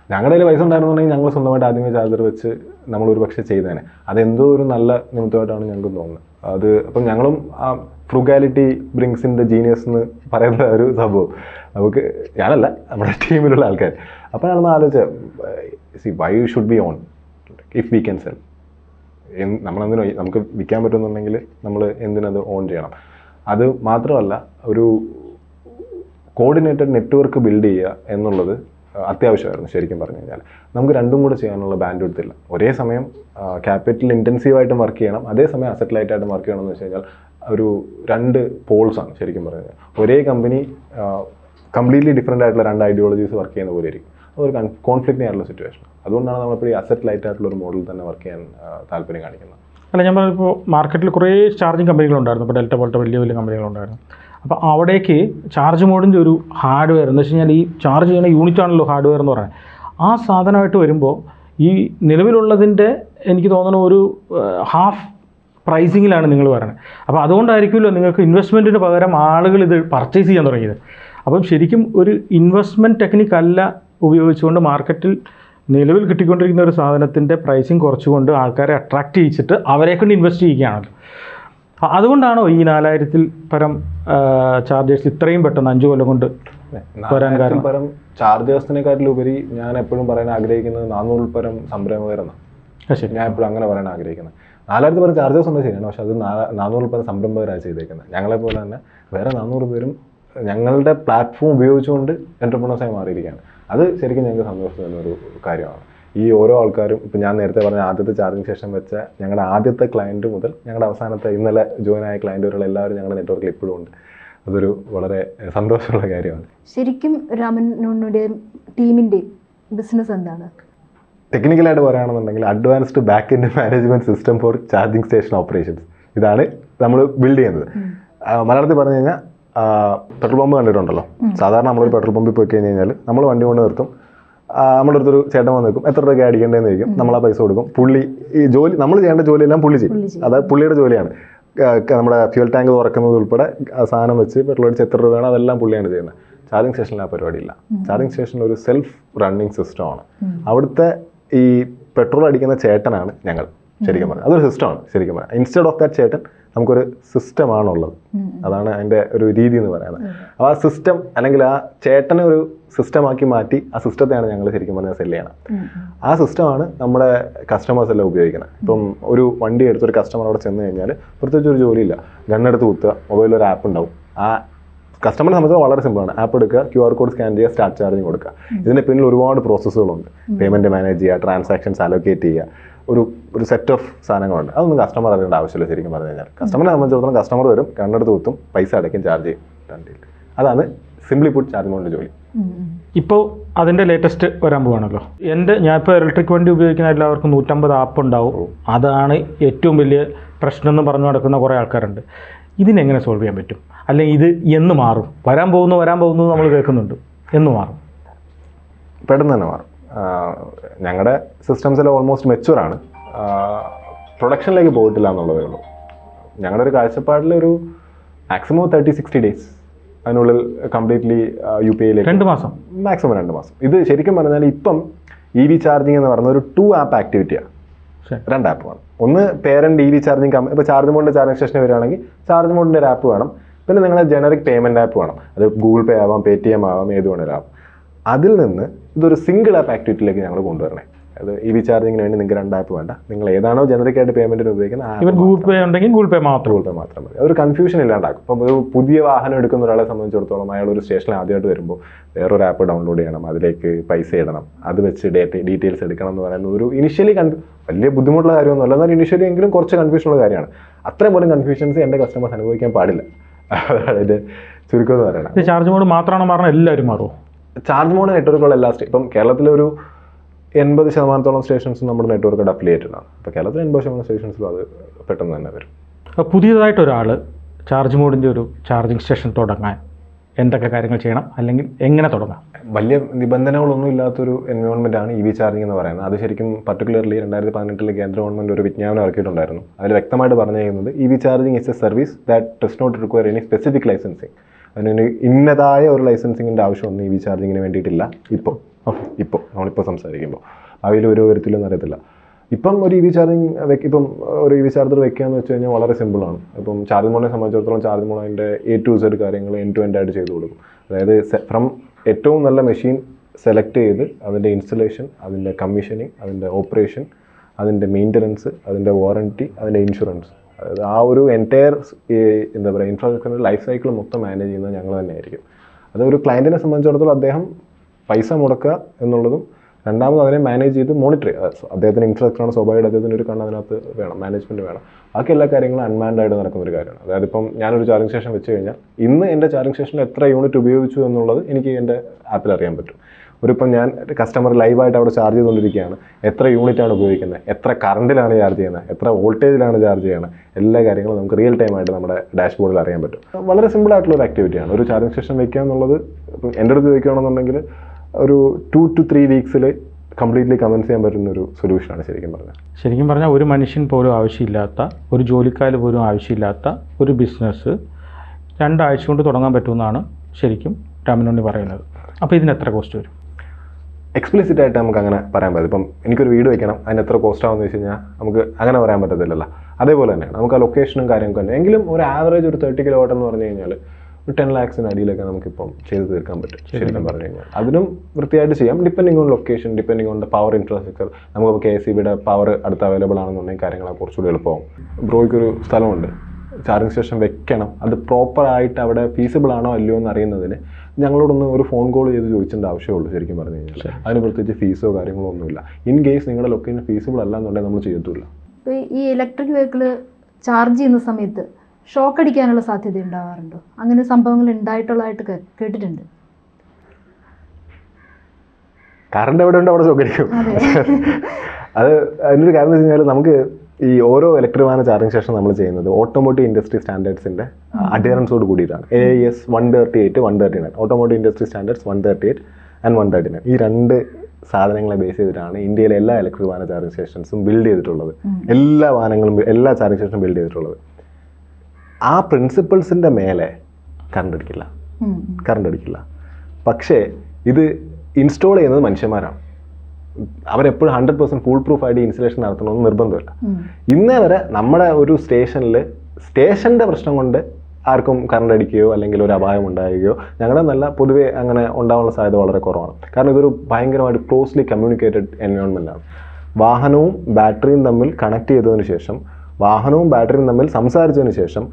B: ഞങ്ങളുടെ കയ്യിൽ പൈസ ഉണ്ടായിരുന്നുണ്ടെങ്കിൽ ഞങ്ങൾ സ്വന്തമായിട്ട് ആദ്യമേ ചാർജർ വെച്ച് നമ്മൾ ഒരു പക്ഷേ ചെയ്തേനെ. അതെന്തോ ഒരു നല്ല നിമിത്തമായിട്ടാണ് ഞങ്ങൾക്ക് തോന്നുന്നത്. അത് അപ്പം ഞങ്ങളും ആ frugality brings in the genius എന്ന് പറയുന്ന ഒരു സംഭവം. നമുക്ക് ഞാനല്ല നമ്മുടെ ടീമിലുള്ള ആൾക്കാർ അപ്പോഴാണ് ആലോചിച്ചത് see why you should be on if we can sell നമ്മളെന്തിനോ നമുക്ക് വിൽക്കാൻ പറ്റുന്നുണ്ടെങ്കിൽ നമ്മൾ എന്തിനത് ഓൺ ചെയ്യണം. അത് മാത്രമല്ല ഒരു കോർഡിനേറ്റഡ് നെറ്റ്വർക്ക് ബിൽഡ് ചെയ്യുക എന്നുള്ളത് അത്യാവശ്യമായിരുന്നു ശരിക്കും പറഞ്ഞു കഴിഞ്ഞാൽ നമുക്ക് രണ്ടും കൂടെ ചെയ്യാനുള്ള ബാൻഡ് എടുത്തില്ല. ഒരേ സമയം ക്യാപിറ്റൽ ഇന്റൻസീവായിട്ടും വർക്ക് ചെയ്യണം. അതേസമയം അസറ്റ് ലൈറ്റായിട്ടും വർക്ക് ചെയ്യണം എന്ന് വെച്ച് കഴിഞ്ഞാൽ ഒരു രണ്ട് പോൾസാണ് ശരിക്കും പറഞ്ഞു കഴിഞ്ഞാൽ. ഒരേ കമ്പനി കംപ്ലീറ്റ്ലി ഡിഫറെന്റ് ആയിട്ടുള്ള രണ്ട് ഐഡിയോളജീസ് വർക്ക് ചെയ്യുന്ന പോലെ ആയിരിക്കും. അതൊരു കോൺഫ്ലിക്റ്റ് ആയിട്ടുള്ള സിറ്റുവേഷൻ അതുകൊണ്ടാണ് നമ്മളിപ്പോൾ ഈ അസറ്റ് ലൈറ്റ് ആയിട്ടുള്ള ഒരു മോഡൽ തന്നെ വർക്ക് ചെയ്യാൻ താല്പര്യം കാണിക്കുന്നത്.
C: അല്ല ഞാൻ പറഞ്ഞപ്പോൾ മാർക്കറ്റിൽ കുറേ ചാർജിങ് കമ്പനികളുണ്ടായിരുന്നു ഇപ്പോൾ ഡെൽറ്റ പോലത്തെ വലിയ വലിയ കമ്പനികളുണ്ടായിരുന്നു അപ്പോൾ അവിടേക്ക് ചാർജ് മോഡിന്റെ ഒരു ഹാർഡ്വെയർ എന്ന് വെച്ച് കഴിഞ്ഞാൽ ഈ ചാർജ് ചെയ്യുന്ന യൂണിറ്റ് ആണല്ലോ ഹാർഡ്വെയർ എന്ന് പറയുന്നത്. ആ സാധനമായിട്ട് വരുമ്പോൾ ഈ നിലവിലുള്ളതിന്റെ എനിക്ക് തോന്നുന്നു ഒരു ഹാഫ് പ്രൈസിങ്ങിലാണ് നിങ്ങൾ പറയുന്നത്. അപ്പോൾ അതുകൊണ്ടായിരിക്കുമല്ലോ നിങ്ങൾക്ക് ഇൻവെസ്റ്റ്മെന്റിന് പകരം ആളുകൾ ഇത് പർച്ചേസ് ചെയ്യാൻ തുടങ്ങിയത്. അപ്പം ശരിക്കും ഒരു ഇൻവെസ്റ്റ്മെന്റ് ടെക്നിക്ക് അല്ല ഉപയോഗിച്ചുകൊണ്ട് മാർക്കറ്റിൽ നിലവിൽ കിട്ടിക്കൊണ്ടിരിക്കുന്ന ഒരു സാധനത്തിന്റെ പ്രൈസിങ് കുറച്ചുകൊണ്ട് ആൾക്കാരെ അട്രാക്റ്റ് ചെയ്യിച്ചിട്ട് അവരെക്കൊണ്ട് ഇൻവെസ്റ്റ് ചെയ്യുകയാണല്ലോ. അതുകൊണ്ടാണോ ഈ നാലായിരത്തിൽ പരം ചാർജേഴ്സ് ഇത്രയും പെട്ടെന്ന് അഞ്ചു കൊല്ലം കൊണ്ട് വരാൻ കാരണം?
B: പരം ചാർജേഴ്സിനെക്കാട്ടിലുപരി ഞാൻ എപ്പോഴും പറയാൻ ആഗ്രഹിക്കുന്നത് നാനൂറിൽ പരം സംരംഭകരെന്നാണ് ഞാൻ എപ്പോഴും അങ്ങനെ പറയാൻ ആഗ്രഹിക്കുന്നത്. നാലായിരത്തി പരം ചാർജേഴ്സ് ഉണ്ട് ശരിയാണ് പക്ഷെ അത് നാനൂറ് പരം സംരംഭകരാണ് ചെയ്തേക്കുന്നത്. ഞങ്ങളെ പോലെ തന്നെ വേറെ നാനൂറ് പേരും ഞങ്ങളുടെ പ്ലാറ്റ്ഫോം ഉപയോഗിച്ചുകൊണ്ട് എന്റർപ്രണേഴ്സായി മാറിയിരിക്കുകയാണ്. അത് ശരിക്കും ഞങ്ങൾക്ക് സന്തോഷം തരുന്ന ഒരു കാര്യമാണ്. ഈ ഓരോ ആൾക്കാരും ഇപ്പം ഞാൻ നേരത്തെ പറഞ്ഞ ആദ്യത്തെ ചാർജിങ് സെഷൻ വെച്ച ഞങ്ങളുടെ ആദ്യത്തെ ക്ലയന്റ് മുതൽ ഞങ്ങളുടെ അവസാനത്തെ ഇന്നലെ ജോയിൻ ആയ ക്ലയന്റ് വരെയുള്ള എല്ലാവരും ഞങ്ങളുടെ നെറ്റ്വർക്കിൽ ഇപ്പോഴും ഉണ്ട്. അതൊരു വളരെ സന്തോഷമുള്ള കാര്യമാണ്.
A: ശരിക്കും രാമനുണ്ണിയുടെയും ടീമിന്റെയും ബിസിനസ് എന്താണ്?
B: ടെക്നിക്കലായിട്ട് പറയുകയാണെന്നുണ്ടെങ്കിൽ advanced back end management system for charging station operations ഇതാണ് നമ്മൾ ബിൽഡ് ചെയ്യുന്നത്. മലയാളത്തിൽ പറഞ്ഞു കഴിഞ്ഞാൽ പെട്രോൾ പമ്പ് കണ്ടിട്ടുണ്ടല്ലോ. സാധാരണ നമ്മളൊരു പെട്രോൾ പമ്പിൽ പോയി കഴിഞ്ഞ് കഴിഞ്ഞാൽ നമ്മൾ വണ്ടി കൊണ്ട് നിർത്തും. നമ്മുടെ അടുത്തൊരു ചേട്ടൻ വന്ന് നിൽക്കും എത്ര രൂപയ്ക്ക് അടിക്കേണ്ടതെന്ന് ചോദിക്കും നമ്മൾ ആ പൈസ കൊടുക്കും. പുള്ളി ഈ ജോലി നമ്മൾ ചെയ്യേണ്ട ജോലിയെല്ലാം പുള്ളി ചെയ്യും. അത് പുള്ളിയുടെ ജോലിയാണ്. നമ്മുടെ ഫ്യൂൽ ടാങ്ക് തുറക്കുന്നത് ഉൾപ്പെടെ സാധനം വെച്ച് പെട്രോൾ അടിച്ച് എത്ര രൂപ വേണം അതെല്ലാം പുള്ളിയാണ് ചെയ്യുന്നത്. ചാർജിങ് സ്റ്റേഷനിൽ ആ പരിപാടിയില്ല ചാർജിങ് സ്റ്റേഷനിൽ ഒരു സെൽഫ് റണ്ണിങ് സിസ്റ്റമാണ് അവിടുത്തെ ഈ പെട്രോൾ അടിക്കുന്ന ചേട്ടനാണ് ഞങ്ങൾ ശരിക്കും പറഞ്ഞാൽ. അതൊരു സിസ്റ്റമാണ് ശരിക്കും പറഞ്ഞാൽ. ഇൻസ്റ്റെഡ് ഓഫ് ദാറ്റ് ചേട്ടൻ നമുക്കൊരു സിസ്റ്റമാണുള്ളത്. അതാണ് അതിന്റെ ഒരു രീതി എന്ന് പറയുന്നത്. അപ്പോൾ ആ സിസ്റ്റം അല്ലെങ്കിൽ ആ ചേട്ടനെ ഒരു സിസ്റ്റമാക്കി മാറ്റി ആ സിസ്റ്റത്തെയാണ് ഞങ്ങൾ ശരിക്കും പറഞ്ഞാൽ സെല്ല് ചെയ്യണം ആ സിസ്റ്റമാണ് നമ്മുടെ കസ്റ്റമേഴ്സ് എല്ലാം ഉപയോഗിക്കുന്നത്. ഇപ്പം ഒരു വണ്ടി എടുത്തൊരു കസ്റ്റമർ അവിടെ ചെന്ന് കഴിഞ്ഞാൽ പ്രത്യേകിച്ച് ഒരു ജോലിയില്ല. ഗണ്ണെടുത്ത് കുത്തുക മൊബൈലിൽ ഒരു ആപ്പ് ഉണ്ടാവും. ആ കസ്റ്റമറിനെ സംബന്ധിച്ച് വളരെ സിമ്പിളാണ് ആപ്പ് എടുക്കുക ക്യു ആർ കോഡ് സ്കാൻ ചെയ്യുക സ്റ്റാർട്ട് ചാർജിങ് കൊടുക്കുക. ഇതിന് പിന്നിൽ ഒരുപാട് പ്രോസസ്സുകളുണ്ട് പേയ്മെന്റ് മാനേജ് ചെയ്യുക ട്രാൻസാക്ഷൻസ് അലോക്കേറ്റ് ചെയ്യുക. ഒരു ഒരു സെറ്റ് ഓഫ് സാധനങ്ങളുണ്ട്. അതൊന്നും കസ്റ്റമർ അറിയേണ്ട ആവശ്യമില്ല ശരിക്കും പറഞ്ഞു കഴിഞ്ഞാൽ. കസ്റ്റമറിനെ സംബന്ധിച്ചിടത്തോളം കസ്റ്റമർ വരും കണ്ണെടുത്ത് കുത്തും പൈസ അടയ്ക്കും ചാർജ് ചെയ്യും അതാണ് സിംപ്ലി പുട്ട് ചാർജ് കൊണ്ട് ജോലി.
C: ഇപ്പോൾ അതിന്റെ ലേറ്റസ്റ്റ് വരാൻ പോവാണല്ലോ. എന്റെ ഞാൻ ഇപ്പോൾ ഇലക്ട്രിക് വണ്ടി ഉപയോഗിക്കുന്ന എല്ലാവർക്കും നൂറ്റമ്പത് ആപ്പ് ഉണ്ടാവും. അതാണ് ഏറ്റവും വലിയ പ്രശ്നം എന്ന് പറഞ്ഞു നടക്കുന്ന കുറേ ആൾക്കാരുണ്ട്. ഇതിനെങ്ങനെ സോൾവ് ചെയ്യാൻ പറ്റും? അല്ലെങ്കിൽ ഇത് എന്ന് മാറും? വരാൻ പോകുന്നു വരാൻ പോകുന്നു നമ്മൾ കേൾക്കുന്നുണ്ട്. എന്ന് മാറും.
B: പെട്ടെന്ന് തന്നെ മാറും. ഞങ്ങളുടെ സിസ്റ്റംസ് എല്ലാം ഓൾമോസ്റ്റ് മെച്ചുവറാണ് പ്രൊഡക്ഷനിലേക്ക് പോയിട്ടില്ല എന്നുള്ളതേ ഉള്ളൂ. ഞങ്ങളുടെ ഒരു കാഴ്ചപ്പാടിൽ ഒരു മാക്സിമം തേർട്ടി സിക്സ്റ്റി ഡേയ്സ് അതിനുള്ളിൽ കംപ്ലീറ്റ്ലി യു പി ഐയിലേക്ക്
C: രണ്ട് മാസം.
B: മാക്സിമം രണ്ട് മാസം. ഇത് ശരിക്കും പറഞ്ഞാൽ ഇപ്പം ഇ വി ചാർജിങ് എന്ന് പറഞ്ഞ ഒരു ടു ആപ്പ് ആക്ടിവിറ്റിയാണ്. രണ്ട് ആപ്പ് വേണം. ഒന്ന് parent E V charging company ഇപ്പോൾ ചാർജ് മോഡിന്റെ ചാർജിങ് സ്റ്റേഷൻ വരികയാണെങ്കിൽ ചാർജ് മോഡിന്റെ ഒരു ആപ്പ് വേണം. പിന്നെ നിങ്ങളുടെ ജനറിക് പേയ്മെന്റ് ആപ്പ് വേണം. അത് ഗൂഗിൾ പേ ആവാം പേ ടി എം ആവാം ഏത് വേണമെങ്കിലും ആവാം. അതിൽ നിന്ന് ഇതൊരു സിംഗിൾ ആപ്പ് ആക്ടിവിറ്റിയിലേക്ക് ഞങ്ങൾ കൊണ്ടുവരണേ. അത് ഇ വി ചാർജിങ്ങിന് വേണ്ടി നിങ്ങൾക്ക് രണ്ട് ആപ്പ് വേണ്ട. നിങ്ങൾ ഏതാണോ ജനറിക് ആയിട്ട് പേയ്മെന്റിന്
C: ഉപയോഗിക്കുന്നത് ഗൂഗിൾ പേ ഉണ്ടെങ്കിൽ ഗൂഗിൾ പേ മാത്രം.
B: ഗൂഗിൾ പേ മാത്രം മതി. അതൊരു കൺഫ്യൂഷൻ ഇല്ലാണ്ടാക്കും. ഇപ്പം ഒരു പുതിയ വാഹനം എടുക്കുന്ന ഒരാളെ സംബന്ധിച്ചിടത്തോളം അയാൾ ഒരു സ്റ്റേഷനിൽ ആദ്യമായിട്ട് വരുമ്പോൾ വേറൊരു ആപ്പ് ഡൗൺലോഡ് ചെയ്യണം അതിലേക്ക് പൈസ ഇടണം അത് വെച്ച് ഡേറ്റ ഡീറ്റെയിൽസ് എടുക്കണം എന്ന് പറയുന്ന ഒരു ഇനിഷ്യലി വലിയ ബുദ്ധിമുട്ടുള്ള കാര്യമൊന്നുമല്ല എന്നാൽ ഇനിഷ്യലി എങ്കിലും കുറച്ച് കൺഫ്യൂഷനുള്ള കാര്യമാണ്. അത്രയും പോലും കൺഫ്യൂഷൻസ് എന്റെ കസ്റ്റമേഴ്സ് അനുഭവിക്കാൻ പാടില്ല. [LAUGHS] അതിന്റെ ചുരുക്കം എന്ന് പറയുന്നത്
C: ചാർജ് മോഡ് മാത്രമാണ് മാറണം എല്ലാവരും മാറുമോ
B: ചാർജ് മോഡ് നെറ്റ്വർക്കുള്ള എല്ലാ സ്റ്റേ ഇപ്പം കേരളത്തിലൊരു എൺപത് ശതമാനത്തോളം സ്റ്റേഷൻസും നമ്മുടെ നെറ്റ്വർക്ക് അഫിലിയേറ്റഡ് ആണ്. അപ്പോൾ കേരളത്തിൽ എൺപത് ശതമാനം സ്റ്റേഷൻസിലും അത് പെട്ടെന്ന് തന്നെ വരും.
C: അപ്പോൾ പുതിയതായിട്ട് ഒരാൾ ചാർജ് മോഡിന്റെ ഒരു ചാർജിങ് സ്റ്റേഷൻ തുടങ്ങാൻ എന്തൊക്കെ കാര്യങ്ങൾ ചെയ്യണം? അല്ലെങ്കിൽ എങ്ങനെ തുടങ്ങാം?
B: വലിയ നിബന്ധനകളൊന്നും ഇല്ലാത്തൊരു എൻവയോൺമെന്റ് ആണ് ഇ വി ചാർജിംഗ് എന്ന് പറയുന്നത്. അത് ശരിക്കും പർട്ടിക്കുലർലി രണ്ടായിരത്തി പതിനെട്ടിൽ കേന്ദ്ര ഗവൺമെന്റ് ഒരു വിജ്ഞാപനം ഇറക്കിയിട്ടുണ്ടായിരുന്നു. അതിൽ വ്യക്തമായിട്ട് പറഞ്ഞിരിക്കുന്നത് E V charging is a service that does not require any specific licensing അതിന് ഇന്നതായ ഒരു ലൈസൻസിങ്ങിന്റെ ആവശ്യമൊന്നും ഇ വി ചാർജിങ്ങിന് വേണ്ടിയിട്ടില്ല ഇപ്പോൾ ഇപ്പോൾ നമ്മളിപ്പോൾ സംസാരിക്കുമ്പോൾ അവയിൽ ഒരു വരത്തില്ലെന്ന് അറിയത്തില്ല. ഇപ്പം ഒരു ഇ വി ചാർജിങ് വെക്ക് ഇപ്പം ഒരു ഇ വി ചാർജർ വെക്കുക എന്ന് വെച്ച് കഴിഞ്ഞാൽ വളരെ സിമ്പിളാണ് ഇപ്പം ചാർജ് മോണിനെ സംബന്ധിച്ചിടത്തോളം ചാർജ് മോൺ അതിന്റെ എ ടു സെഡ് കാര്യങ്ങൾ എൻ ടു എൻഡ് ആയിട്ട് ചെയ്തു കൊടുക്കും. അതായത് ഫ്രം ഏറ്റവും നല്ല മെഷീൻ സെലക്ട് ചെയ്ത് അതിന്റെ ഇൻസ്റ്റലേഷൻ അതിന്റെ കമ്മീഷനിങ് അതിന്റെ ഓപ്പറേഷൻ അതിന്റെ മെയിന്റനൻസ് അതിന്റെ വാറണ്ടി അതിന്റെ ഇൻഷുറൻസ് ആ ഒരു എന്റയർ എന്താ പറയുക ഇൻഫ്രാസ്ട്രക്ചറിന്റെ ലൈഫ് സൈക്കിൾ മൊത്തം മാനേജ് ചെയ്യുന്നത് ഞങ്ങൾ തന്നെയായിരിക്കും. അത് ഒരു ക്ലയന്റിനെ സംബന്ധിച്ചിടത്തോളം അദ്ദേഹം പൈസ മുടക്കുക എന്നുള്ളതും രണ്ടാമത് അതിനെ മാനേജ് ചെയ്ത് മോണിറ്റർ ചെയ്യുക. അദ്ദേഹത്തിന് ഇൻഫ്രാസ്ട്രക്ചറാണ് സ്വാഭാവികമായിട്ട് അദ്ദേഹത്തിന് ഒരു കണ്ണ് അതിനകത്ത് വേണം മാനേജ്മെന്റ് വേണം. ബാക്കി എല്ലാ കാര്യങ്ങളും അൺമാൻഡ് ആയിട്ട് നടക്കുന്ന ഒരു കാര്യമാണ്. അതായത് ഇപ്പം ഞാനൊരു ചാർജിങ് സ്റ്റേഷൻ വെച്ച് കഴിഞ്ഞാൽ ഇന്ന് എന്റെ ചാർജിങ് സ്റ്റേഷനിൽ എത്ര യൂണിറ്റ് ഉപയോഗിച്ചു എന്നുള്ളത് എനിക്ക് എന്റെ ആപ്പിൽ അറിയാൻ പറ്റും. ഒരു ഇപ്പം ഞാൻ കസ്റ്റമർ ലൈവായിട്ട് അവിടെ ചാർജ് ചെയ്തുകൊണ്ടിരിക്കുകയാണ്. എത്ര യൂണിറ്റ് ആണ് ഉപയോഗിക്കുന്നത്? എത്ര കറണ്ടിലാണ് ചാർജ് ചെയ്യുന്നത്? എത്ര വോൾട്ടേജിലാണ് ചാർജ് ചെയ്യുന്നത്? എല്ലാ കാര്യങ്ങളും നമുക്ക് റിയൽ ടൈം ആയിട്ട് നമ്മുടെ ഡാഷ്ബോർഡിൽ അറിയാൻ പറ്റും. വളരെ സിമ്പിൾ ആയിട്ടുള്ള ഒരു ആക്ടിവിറ്റിയാണ് ഒരു ചാർജിങ് സ്റ്റേഷൻ വയ്ക്കുക എന്നുള്ളത് ഇപ്പം എന്റെ അടുത്ത് ചോദിക്കുകയാണെന്നുണ്ടെങ്കിൽ ഒരു ടു ടു ത്രീ വീക്സിൽ കംപ്ലീറ്റ്ലി കമൻസ് ചെയ്യാൻ പറ്റുന്ന ഒരു സൊല്യൂഷനാണ് ശരിക്കും പറഞ്ഞാൽ.
C: ശരിക്കും പറഞ്ഞാൽ ഒരു മനുഷ്യൻ പോലും ആവശ്യമില്ലാത്ത ഒരു ജോലിക്കാർ പോലും ആവശ്യമില്ലാത്ത ഒരു ബിസിനസ് രണ്ടാഴ്ച കൊണ്ട് തുടങ്ങാൻ പറ്റുമെന്നാണ് ശരിക്കും രാമനുണ്ണി പറയുന്നത്. അപ്പോൾ ഇതിന് എത്ര കോസ്റ്റ് വരും?
B: എക്സ്പ്ലിസിറ്റ് ആയിട്ട് നമുക്ക് അങ്ങനെ പറയാൻ പറ്റും ഇപ്പം എനിക്കൊരു വീട് വെക്കണം അതിന് എത്ര കോസ്റ്റ് ആവുമെന്ന് വെച്ച് കഴിഞ്ഞാൽ നമുക്ക് അങ്ങനെ പറയാൻ പറ്റത്തില്ലല്ലോ. അതേപോലെ തന്നെയാണ് നമുക്ക് ആ ലൊക്കേഷനും കാര്യങ്ങളൊക്കെ ഉണ്ട്. എങ്കിലും ഒരു ആവറേജ് ഒരു തേർട്ടി കിലോ വാട്ട് എന്ന് പറഞ്ഞു കഴിഞ്ഞാൽ ഒരു ടെൻ ലാക്സിന് അടിയിലൊക്കെ നമുക്കിപ്പം ചെയ്ത് തീർക്കാൻ പറ്റും ശരിക്കും പറഞ്ഞു കഴിഞ്ഞാൽ അതിനും വൃത്തിയായിട്ട് ചെയ്യാം. Depending on location depending on the power infrastructure നമുക്ക് കെ എസ് ബിയുടെ പവർ അടുത്ത് അവൈലബിൾ ആണെന്നുണ്ടെങ്കിൽ കാര്യങ്ങളൊക്കെ കുറച്ചുകൂടി എളുപ്പമാവും. ബ്രോയ്ക്കൊരു സ്ഥലമുണ്ട്. ചാർജിങ് സ്റ്റേഷൻ വെക്കണം. അത് പ്രോപ്പറായിട്ട് അവിടെ ഫീസിബിൾ ആണോ അല്ലയോ എന്ന് അറിയുന്നതിന് ഞങ്ങളോടൊന്ന് ഒരു ഫോൺ കോൾ ചെയ്ത് ചോദിച്ചേണ്ട ആവശ്യമുള്ളൂ ശരിക്കും പറഞ്ഞു കഴിഞ്ഞാൽ അതിന് പ്രത്യേകിച്ച് ഫീസോ കാര്യങ്ങളോ ഒന്നുമില്ല. ഇൻ കേസ് നിങ്ങളുടെ ലൊക്കേഷൻ ഫീസിബിൾ അല്ല എന്നുണ്ടെങ്കിൽ നമ്മൾ ചെയ്യത്തില്ല
A: ഈ ഇലക്ട്രിക് വെഹിക്കിൾ ചാർജ് ചെയ്യുന്ന സമയത്ത് ഷോക്ക് അടിക്കാനുള്ള സാധ്യത ഉണ്ടാവാറുണ്ടോ? അങ്ങനെ സംഭവങ്ങൾ ഉണ്ടായിട്ടുള്ളതായിട്ട് കേട്ടിട്ടുണ്ട്.
B: കറണ്ട് എവിടെ ഉണ്ടോ അവിടെ സൗകര്യം
A: അതെ.
B: അത് അതിനൊരു കാരണം എന്ന് വെച്ച് കഴിഞ്ഞാൽ നമുക്ക് ഈ ഓരോ ഇലക്ട്രിക് വാഹന ചാർജിങ് സ്റ്റേഷൻ നമ്മൾ ചെയ്യുന്നത് ഓട്ടോമോട്ടീവ് ഇൻഡസ്ട്രി സ്റ്റാൻഡേർഡ്സിന്റെ അഡിയറൻസോട് കൂടിയിട്ടാണ്. A S one thirty eight one thirty nine automotive industry standards one thirty eight and one thirty nine ഈ രണ്ട് സാധനങ്ങളെ ബേസ് ചെയ്തിട്ടാണ് ഇന്ത്യയിലെ എല്ലാ ഇലക്ട്രിക് വാഹന ചാർജിങ് സ്റ്റേഷൻസും ബിൽഡ് ചെയ്തിട്ടുള്ളത്. എല്ലാ വാഹനങ്ങളും എല്ലാ ചാർജിങ് സ്റ്റേഷനും ബിൽഡ് ചെയ്തിട്ടുള്ളത്. ആ പ്രിൻസിപ്പിൾസിന്റെ മേലെ കറണ്ട് അടിക്കില്ല. കറണ്ട് അടിക്കില്ല. പക്ഷേ ഇത് ഇൻസ്റ്റാൾ ചെയ്യുന്നത് മനുഷ്യന്മാരാണ്. അവരെപ്പോഴും ഹൺഡ്രഡ് പെർസെന്റ് ഫുൾ പ്രൂഫ് ആയിട്ട് ഇൻസ്റ്റലേഷൻ നടത്തണമെന്ന് നിർബന്ധമില്ല. ഇന്നേ വരെ നമ്മുടെ ഒരു സ്റ്റേഷനിൽ സ്റ്റേഷന്റെ പ്രശ്നം കൊണ്ട് ആർക്കും കറണ്ട് അടിക്കുകയോ അല്ലെങ്കിൽ ഒരു അപായം ഉണ്ടാകുകയോ ഞങ്ങളുടെ നല്ല പൊതുവേ അങ്ങനെ ഉണ്ടാവാനുള്ള സാധ്യത വളരെ കുറവാണ്. കാരണം ഇതൊരു ഭയങ്കരമായിട്ട് ക്ലോസ്ലി കമ്മ്യൂണിക്കേറ്റഡ് എൻവയോൺമെന്റ് ആണ്. വാഹനവും ബാറ്ററിയും തമ്മിൽ കണക്ട് ചെയ്തതിന് ശേഷം വാഹനവും ബാറ്ററിയും തമ്മിൽ സംസാരിച്ചതിന് ശേഷം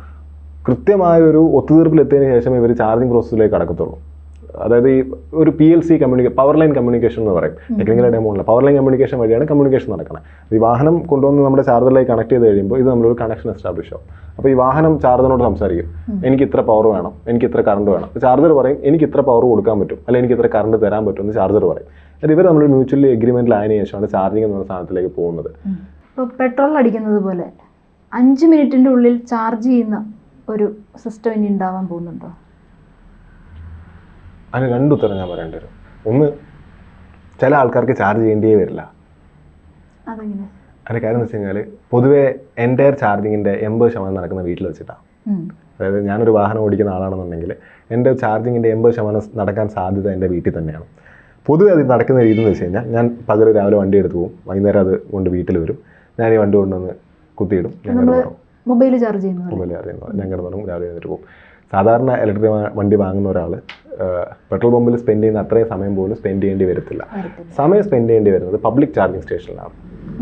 B: കൃത്യമായൊരു ഒത്തുതീർപ്പിലെത്തിയതിന് ശേഷം ഇവർ ചാർജിങ് പ്രോസസ്സിലേക്ക് കടക്കത്തുള്ളൂ. അതായത് ഈ ഒരു പി എൽ സി കമ്മ്യൂണിക്കേ പവർ ലൈൻ കമ്മ്യൂണിക്കേഷൻ എന്ന് പറയും. ടെക്നിക്കൽ ഡെമോണില്ല പവർ ലൈൻ കമ്മ്യൂണിക്കേഷൻ വഴിയാണ് കമ്മ്യൂണിക്കേഷൻ നടക്കുന്നത് ഈ വാഹനം കൊണ്ടുവന്ന് നമ്മുടെ ചാർജറിലേക്ക് കണക്ട് ചെയ്ത് കഴിയുമ്പോൾ ഇത് നമ്മളൊരു കണക്ഷൻ എസ്റ്റാബ്ലിഷ് ആവും. അപ്പോൾ ഈ വാഹനം ചാർജറിനോട് സംസാരിക്കും. എനിക്ക് ഇത്ര പവർ വേണം. എനിക്ക് ഇത്ര കറണ്ട് വേണം. ചാർജർ പറയും എനിക്ക് ഇത്ര പവർ കൊടുക്കാൻ പറ്റും. അല്ലെങ്കിൽ എനിക്ക് ഇത്ര കറണ്ട് തരാൻ പറ്റും എന്ന് ചാർജർ പറയും. എന്നിട്ട് ഇവർ നമ്മൾ മ്യൂച്വലി എഗ്രിമെന്റിൽ ആയതിനു ശേഷമാണ് ചാർജിങ് എന്ന സാധനത്തിലേക്ക് പോകുന്നത്.
A: ഇപ്പോൾ പെട്രോൾ അടിക്കുന്നത് പോലെ അഞ്ച് മിനിറ്റിന്റെ ഉള്ളിൽ ചാർജ് ചെയ്യുന്ന ഒരു സിസ്റ്റം ഇനി ഉണ്ടാവാൻ പോകുന്നുണ്ടോ?
B: അതിന് രണ്ട് ഉത്തരം ഞാൻ പറയേണ്ടി വരും. ഒന്ന് ചില ആൾക്കാർക്ക് ചാർജ് ചെയ്യേണ്ടിയേ വരില്ല. അതിന്റെ കാര്യം എന്ന് വെച്ച് കഴിഞ്ഞാൽ പൊതുവേ എന്റയർ ചാർജിങ്ങിന്റെ എൺപത് ശതമാനം നടക്കുന്ന വീട്ടിൽ വെച്ചിട്ടാണ്. അതായത് ഞാനൊരു വാഹനം ഓടിക്കുന്ന ആളാണെന്നുണ്ടെങ്കിൽ എന്റെ ചാർജിങ്ങിന്റെ എൺപത് ശതമാനം നടക്കാൻ സാധ്യത എന്റെ വീട്ടിൽ തന്നെയാണ്. പൊതുവേ അത് നടക്കുന്ന രീതി എന്ന് വെച്ച് കഴിഞ്ഞാൽ ഞാൻ പകൽ രാവിലെ വണ്ടി എടുത്ത് പോകും വൈകുന്നേരം അത് കൊണ്ട് വീട്ടിൽ വരും. ഞാൻ ഈ വണ്ടി കൊണ്ടുവന്ന് കുത്തിയിടും. മൊബൈൽ
A: നമ്മൾ
B: ചെയ്യുന്നു
A: മൊബൈൽ ചാർജ് ചെയ്യുന്നു
B: ഞാൻ കിടന്നു രാവിലെ എഴുന്നേറ്റ് പോകും. സാധാരണ ഇലക്ട്രിക് വണ്ടി വാങ്ങുന്ന ഒരാൾ പെട്രോൾ പമ്പിൽ സ്പെൻഡ് ചെയ്യുന്ന അത്രയും സമയം പോലും സ്പെൻഡ് ചെയ്യേണ്ടി വരത്തില്ല. സമയം സ്പെൻഡ് ചെയ്യേണ്ടി വരുന്നത് പബ്ലിക് ചാർജിങ് സ്റ്റേഷനിലാണ്.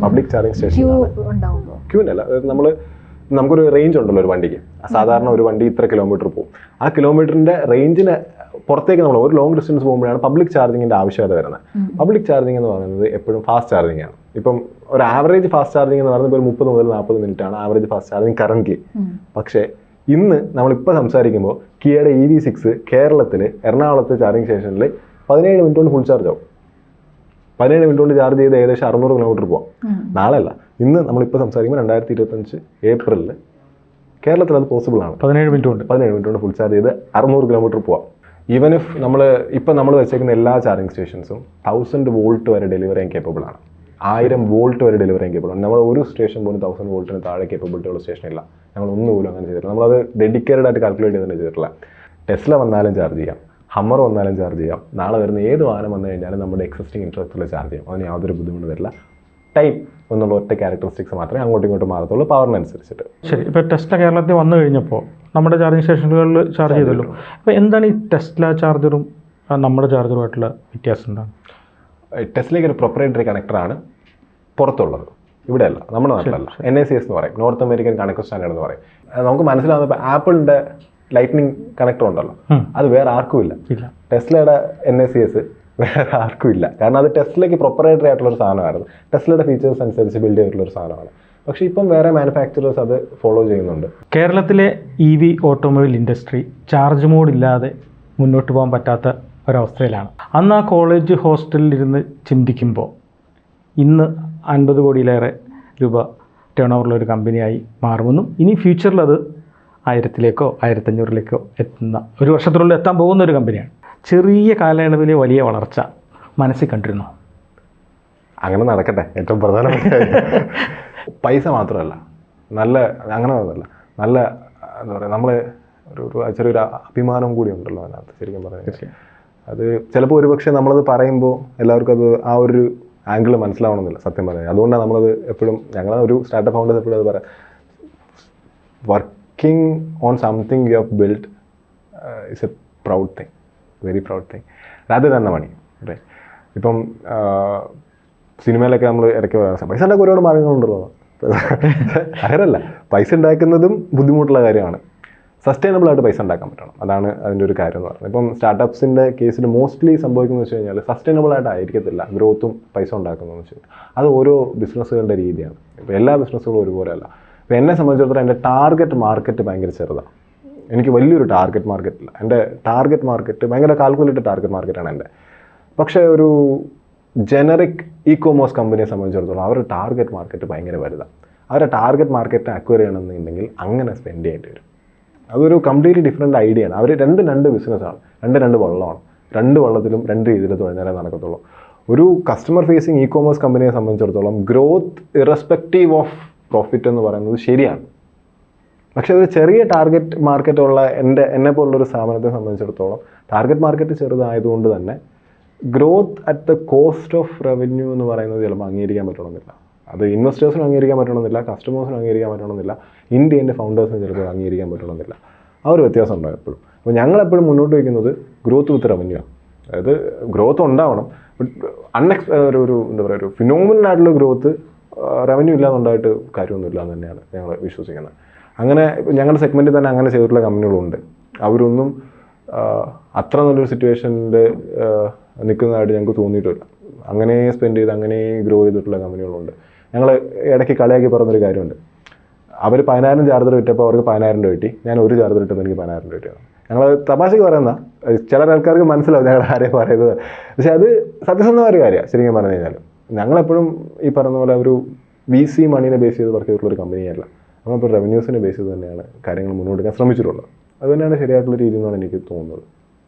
B: പബ്ലിക് ചാർജിങ്
A: ക്യൂ
B: സ്റ്റേഷനിലാണ്.
A: ഉണ്ടാവുമ്പോൾ
B: ക്യൂനല്ല അതായത് നമ്മൾ നമുക്കൊരു റേഞ്ച് ഉണ്ടല്ലോ ഒരു വണ്ടിക്ക്. സാധാരണ ഒരു വണ്ടി ഇത്ര കിലോമീറ്റർ പോകും ആ കിലോമീറ്ററിന്റെ റേഞ്ചിന് പുറത്തേക്ക് നമ്മൾ ഒരു ലോങ് ഡിസ്റ്റൻസ് പോകുമ്പോഴാണ് പബ്ലിക് ചാർജിങ്ങിന്റെ ആവശ്യകത വരുന്നത്. പബ്ലിക് ചാർജിങ് എന്ന് പറയുന്നത് എപ്പോഴും ഫാസ്റ്റ് ചാർജിങ് ആണ്. ഇപ്പം ഒരു ആവറേജ് ഫാസ്റ്റ് ചാർജിങ് എന്ന് പറയുന്നത് ഒരു മുപ്പത് മുതൽ നാൽപ്പത് മിനിറ്റ് ആണ് ആവറേജ് ഫാസ്റ്റ് ചാർജിങ് കറന്റ് പക്ഷേ ഇന്ന് നമ്മളിപ്പോൾ സംസാരിക്കുമ്പോൾ കിയയുടെ ഇ വി സിക്സ് കേരളത്തിൽ എറണാകുളത്ത് ചാർജിങ് സ്റ്റേഷനിൽ പതിനേഴ് മിനിറ്റ് കൊണ്ട് ഫുൾ ചാർജ് ആവും. പതിനേഴ് മിനിറ്റ് കൊണ്ട് ചാർജ് ചെയ്ത് ഏകദേശം അറുന്നൂറ് കിലോമീറ്റർ പോകാം നാളെ അല്ല ഇന്ന് നമ്മളിപ്പോൾ സംസാരിക്കുമ്പോൾ രണ്ടായിരത്തി ഇരുപത്തഞ്ച് ഏപ്രിലിൽ കേരളത്തിൽ അത് പോസിബിൾ ആണ്.
C: പതിനേഴ് മിനിറ്റ് കൊണ്ട്
B: പതിനേഴ് മിനിറ്റ് കൊണ്ട് ഫുൾ ചാർജ് ചെയ്ത് അറുന്നൂറ് കിലോമീറ്റർ പോവാം. ഈവൻ ഇഫ് നമ്മൾ ഇപ്പം നമ്മൾ വെച്ചേക്കുന്ന എല്ലാ ചാർജിങ് സ്റ്റേഷൻസും തൗസൻഡ് വോൾട്ട് വരെ ഡെലിവറി ചെയ്യാൻ കേപ്പബിൾ ആണ്. ആയിരം വോൾട്ട് വരെ ഡെലിവറി ചെയ്യാൻ കേബിൾ നമ്മൾ ഒരു സ്റ്റേഷൻ പോലും തൗസൻഡ് വോൾട്ടിന് താഴെ കേപ്പബിലിറ്റി ഉള്ള സ്റ്റേഷൻ ഇല്ല. ഞങ്ങൾ ഒന്നും പോലും അങ്ങനെ ചെയ്തിട്ടില്ല. നമ്മളത് ഡെഡിക്കേറ്റഡ് ആയിട്ട് കാൽക്കുലേറ്റ് ചെയ്തിട്ട് ചെയ്തിട്ടില്ല. ടെസ്ല വന്നാലും ചാർജ് ചെയ്യാം. ഹമ്മർ വന്നാലും ചാർജ് ചെയ്യാം. നാളെ വരുന്ന ഏത് വാഹനം വന്നു കഴിഞ്ഞാലും നമ്മുടെ എക്സിസ്റ്റിംഗ് ഇൻഫ്രാസ്ട്രക്ചറിൽ ചാർജ് ചെയ്യാം. അതിന് യാതൊരു ബുദ്ധിമുട്ട് വരില്ല. ടൈം എന്നുള്ള ഒറ്റ ക്യാരക്ടറിസ്റ്റിക്സ് മാത്രമേ അങ്ങോട്ടും ഇങ്ങോട്ടും മാറത്തുള്ളൂ. പവറിനനുസരിച്ചിട്ട്
C: ശരി. ഇപ്പോൾ ടെസ്ല കേരളത്തിൽ വന്നു കഴിഞ്ഞപ്പോൾ നമ്മുടെ ചാർജിങ് സ്റ്റേഷനുകളിൽ ചാർജ് ചെയ്തല്ലോ. അപ്പോൾ എന്താണ് ഈ ടെസ്ല ചാർജറും നമ്മുടെ ചാർജറുമായിട്ടുള്ള വ്യത്യാസം എന്താണ്?
B: ടെസ്റ്റിലേക്ക് ഒരു പ്രൊപ്പറേറ്ററി കണക്ടറാണ് പുറത്തുള്ളത്. ഇവിടെയല്ല നമ്മുടെ നാട്ടിലല്ല. എൻ ഐ സി എസ് എന്ന് പറയും. നോർത്ത് അമേരിക്കൻ കണക്ടർ സ്റ്റാൻഡേർഡ് എന്ന് പറയും. നമുക്ക് മനസ്സിലാവുന്ന ആപ്പിളിന്റെ ലൈറ്റ്നിങ് കണക്ടർ ഉണ്ടല്ലോ. അത് വേറെ ആർക്കും ഇല്ല. ടെസ്ലയുടെ എൻ എ സി എസ് വേറെ ആർക്കും ഇല്ല. കാരണം അത് ടെസ്റ്റിലേക്ക് പ്രൊപ്പറേറ്ററി ആയിട്ടുള്ള ഒരു സാധനമായിരുന്നു. ടെസ്ലയുടെ ഫീച്ചേഴ്സ് അനുസരിച്ച് ബിൽഡ് ചെയ്തിട്ടുള്ള ഒരു സാധനമാണ്. പക്ഷേ ഇപ്പം വേറെ മാനുഫാക്ചറേഴ്സ് അത് ഫോളോ ചെയ്യുന്നുണ്ട്.
C: കേരളത്തിലെ E V automobile industry charge mod ഇല്ലാതെ മുന്നോട്ട് പോകാൻ പറ്റാത്ത ഒരവസ്ഥയിലാണ്. അന്ന് ആ കോളേജ് ഹോസ്റ്റലിൽ ഇരുന്ന് ചിന്തിക്കുമ്പോൾ ഇന്ന് അൻപത് കോടിയിലേറെ രൂപ ടേൺ ഓവറുള്ള ഒരു കമ്പനിയായി മാറുമെന്നും ഇനി ഫ്യൂച്ചറിൽ അത് ആയിരത്തിലേക്കോ ആയിരത്തഞ്ഞൂറിലേക്കോ എത്തുന്ന ഒരു വർഷത്തിനുള്ളിൽ എത്താൻ പോകുന്ന ഒരു കമ്പനിയാണ് ചെറിയ കാലയളവിലെ വലിയ വളർച്ച മനസ്സിൽ കണ്ടിരുന്നു?
B: അങ്ങനെ നടക്കട്ടെ. ഏറ്റവും പ്രധാനപ്പെട്ട പൈസ മാത്രമല്ല. നല്ല അങ്ങനെ ഒന്നുമല്ല നല്ല എന്താ പറയുക നമ്മൾ ഒരു ഒരു ചെറിയൊരു അഭിമാനം കൂടി ഉണ്ടല്ലോ അതിനകത്ത് ശരിക്കും പറഞ്ഞാൽ അത് ചിലപ്പോൾ ഒരുപക്ഷെ നമ്മളത് പറയുമ്പോൾ എല്ലാവർക്കും അത് ആ ഒരു ആംഗിൾ മനസ്സിലാവണമെന്നില്ല സത്യം പറഞ്ഞാൽ. അതുകൊണ്ടാണ് നമ്മളത് എപ്പോഴും ഞങ്ങൾ ഒരു സ്റ്റാർട്ടപ്പ് ഫൗണ്ടേഴ്സ് എപ്പോഴും അത് പറയാം working on something you have build is a proud thing very proud thing രാത്രി തന്നെ മണി അല്ലേ ഇപ്പം സിനിമയിലൊക്കെ നമ്മൾ ഇടയ്ക്ക് പറയാം പൈസ ഉണ്ടാക്കാൻ ഒരുപാട് മാർഗങ്ങളുണ്ടല്ലോ. [LAUGHS] അങ്ങനല്ല പൈസ ഉണ്ടാക്കുന്നതും ബുദ്ധിമുട്ടുള്ള കാര്യമാണ്. സസ്റ്റൈനബിൾ ആയിട്ട് പൈസ ഉണ്ടാക്കാൻ പറ്റണം. അതാണ് അതിന്റെ ഒരു കാര്യം എന്ന് പറയുന്നത്. ഇപ്പം സ്റ്റാർട്ടപ്പ്സിന്റെ കേസിൽ മോസ്റ്റ്ലി സംഭവിക്കുന്നത് വെച്ച് കഴിഞ്ഞാൽ സസ്റ്റൈനബിൾ ആയിട്ട് ആയിരിക്കത്തില്ല ഗ്രോത്തും പൈസ ഉണ്ടാക്കുന്നതെന്ന് വെച്ച് കഴിഞ്ഞാൽ അത് ഓരോ ബിസിനസ്സുകളുടെ രീതിയാണ്. ഇപ്പോൾ എല്ലാ ബിസിനസ്സുകളും ഒരുപോലെ അല്ല ഇപ്പോൾ എന്നെ സംബന്ധിച്ചിടത്തോളം എന്റെ ടാർഗറ്റ് മാർക്കറ്റ് ഭയങ്കര ചെറുതാണ്. എനിക്ക് വലിയൊരു ടാർഗറ്റ് മാർക്കറ്റ് ഇല്ല. എന്റെ ടാർഗറ്റ് മാർക്കറ്റ് ഭയങ്കര കാൽക്കുലേറ്റഡ് ടാർഗറ്റ് മാർക്കറ്റാണ് എന്റെ. പക്ഷേ ഒരു ജനറിക് ഇ കോമേഴ്സ് കമ്പനിയെ സംബന്ധിച്ചിടത്തോളം അവരുടെ ടാർഗറ്റ് മാർക്കറ്റ് ഭയങ്കര വലുതാണ്. അവരുടെ ടാർഗറ്റ് മാർക്കറ്റ് അക്വയർ ചെയ്യണമെന്നുണ്ടെങ്കിൽ അങ്ങനെ സ്പെൻഡ് ചെയ്യേണ്ടി വരും. അതൊരു കംപ്ലീറ്റ്ലി ഡിഫറെന്റ് ഐഡിയ ആണ്. അവർ രണ്ട് രണ്ട് ബിസിനസ്സാണ് രണ്ട് രണ്ട് വള്ളമാണ്. രണ്ട് വള്ളത്തിലും രണ്ട് രീതിയിൽ തുഴഞ്ഞാലേ നടക്കത്തുള്ളൂ. ഒരു കസ്റ്റമർ ഫേസിങ് ഇ കോമേഴ്സ് കമ്പനിയെ സംബന്ധിച്ചിടത്തോളം ഗ്രോത്ത് ഇറസ്പെക്റ്റീവ് ഓഫ് പ്രോഫിറ്റ് എന്ന് പറയുന്നത് ശരിയാണ്. പക്ഷേ ഒരു ചെറിയ ടാർഗറ്റ് മാർക്കറ്റ് ഉള്ള എന്റെ എന്നെ പോലുള്ളൊരു സ്ഥാപനത്തെ സംബന്ധിച്ചിടത്തോളം ടാർഗറ്റ് മാർക്കറ്റ് ചെറുതായതുകൊണ്ട് തന്നെ growth at the cost of revenue എന്ന് പറയുന്നത് ചിലപ്പോൾ അംഗീകരിക്കാൻ പറ്റണമെന്നില്ല. അത് ഇൻവെസ്റ്റേഴ്സിനും അംഗീകരിക്കാൻ പറ്റണമെന്നില്ല കസ്റ്റമേഴ്സിനും അംഗീകരിക്കാൻ പറ്റണമെന്നില്ല ഇന്ത്യന്റെ ഫൗണ്ടേഴ്സിന് ചിലപ്പോൾ അംഗീകരിക്കാൻ പറ്റണമെന്നില്ല. ആ ഒരു വ്യത്യാസം ഉണ്ടാവും എപ്പോഴും. അപ്പോൾ ഞങ്ങളെപ്പോഴും മുന്നോട്ട് വയ്ക്കുന്നത് ഗ്രോത്ത് വിത്ത് റവന്യൂ അതായത് ഗ്രോത്ത് ഉണ്ടാവണം അൺഎക്സ് ഒരു ഒരു എന്താ പറയുക ഒരു ഫിനോമിനൽ ആയിട്ടുള്ള ഗ്രോത്ത് റവന്യൂ ഇല്ലാന്നുണ്ടായിട്ട് കാര്യമൊന്നുമില്ല എന്ന് തന്നെയാണ് ഞങ്ങൾ വിശ്വസിക്കുന്നത്. അങ്ങനെ ഞങ്ങളുടെ സെഗ്മെന്റിൽ തന്നെ അങ്ങനെ ചെയ്തിട്ടുള്ള കമ്പനികളുണ്ട് അവരൊന്നും അത്ര നല്ലൊരു സിറ്റുവേഷനിൽ നിൽക്കുന്നതായിട്ട് ഞങ്ങൾക്ക് തോന്നിയിട്ടില്ല. അങ്ങനെ സ്പെൻഡ് ചെയ്ത് അങ്ങനെ ഗ്രോ ചെയ്തിട്ടുള്ള കമ്പനികളുണ്ട് ഞങ്ങൾ ഇടയ്ക്ക് കളിയാക്കി പറഞ്ഞൊരു കാര്യമുണ്ട്. അവർ പതിനായിരം ചാർജർ വിറ്റപ്പോൾ അവർക്ക് പതിനായിരം രൂപ കിട്ടി. ഞാൻ ഒരു ചാർജർ ഇട്ടപ്പോൾ എനിക്ക് പതിനായിരം രൂപ കിട്ടിയത് ഞങ്ങൾ തമാശക്ക് പറയുന്ന ചില ആൾക്കാർക്ക് മനസ്സിലാവും ഞങ്ങൾ ആരെയും പറയുന്നത്. പക്ഷേ അത് സത്യസന്ധമായ ഒരു കാര്യമാണ് ശരിക്കും പറഞ്ഞു കഴിഞ്ഞാൽ ഞങ്ങളെപ്പോഴും ഈ പറഞ്ഞ പോലെ ഒരു വി സി മണീനെ ബേസ് ചെയ്ത് വർക്ക് ചെയ്തിട്ടുള്ള ഒരു കമ്പനിയല്ല നമ്മളിപ്പോൾ റവന്യൂസിനെ ബേസ് ചെയ്ത് തന്നെയാണ് കാര്യങ്ങൾ മുന്നോട്ട്. ശ്രമിച്ചിട്ടുള്ളത്. അതുതന്നെയാണ് ശരിയായിട്ടുള്ള രീതി എന്നാണ് എനിക്ക് തോന്നുന്നത്.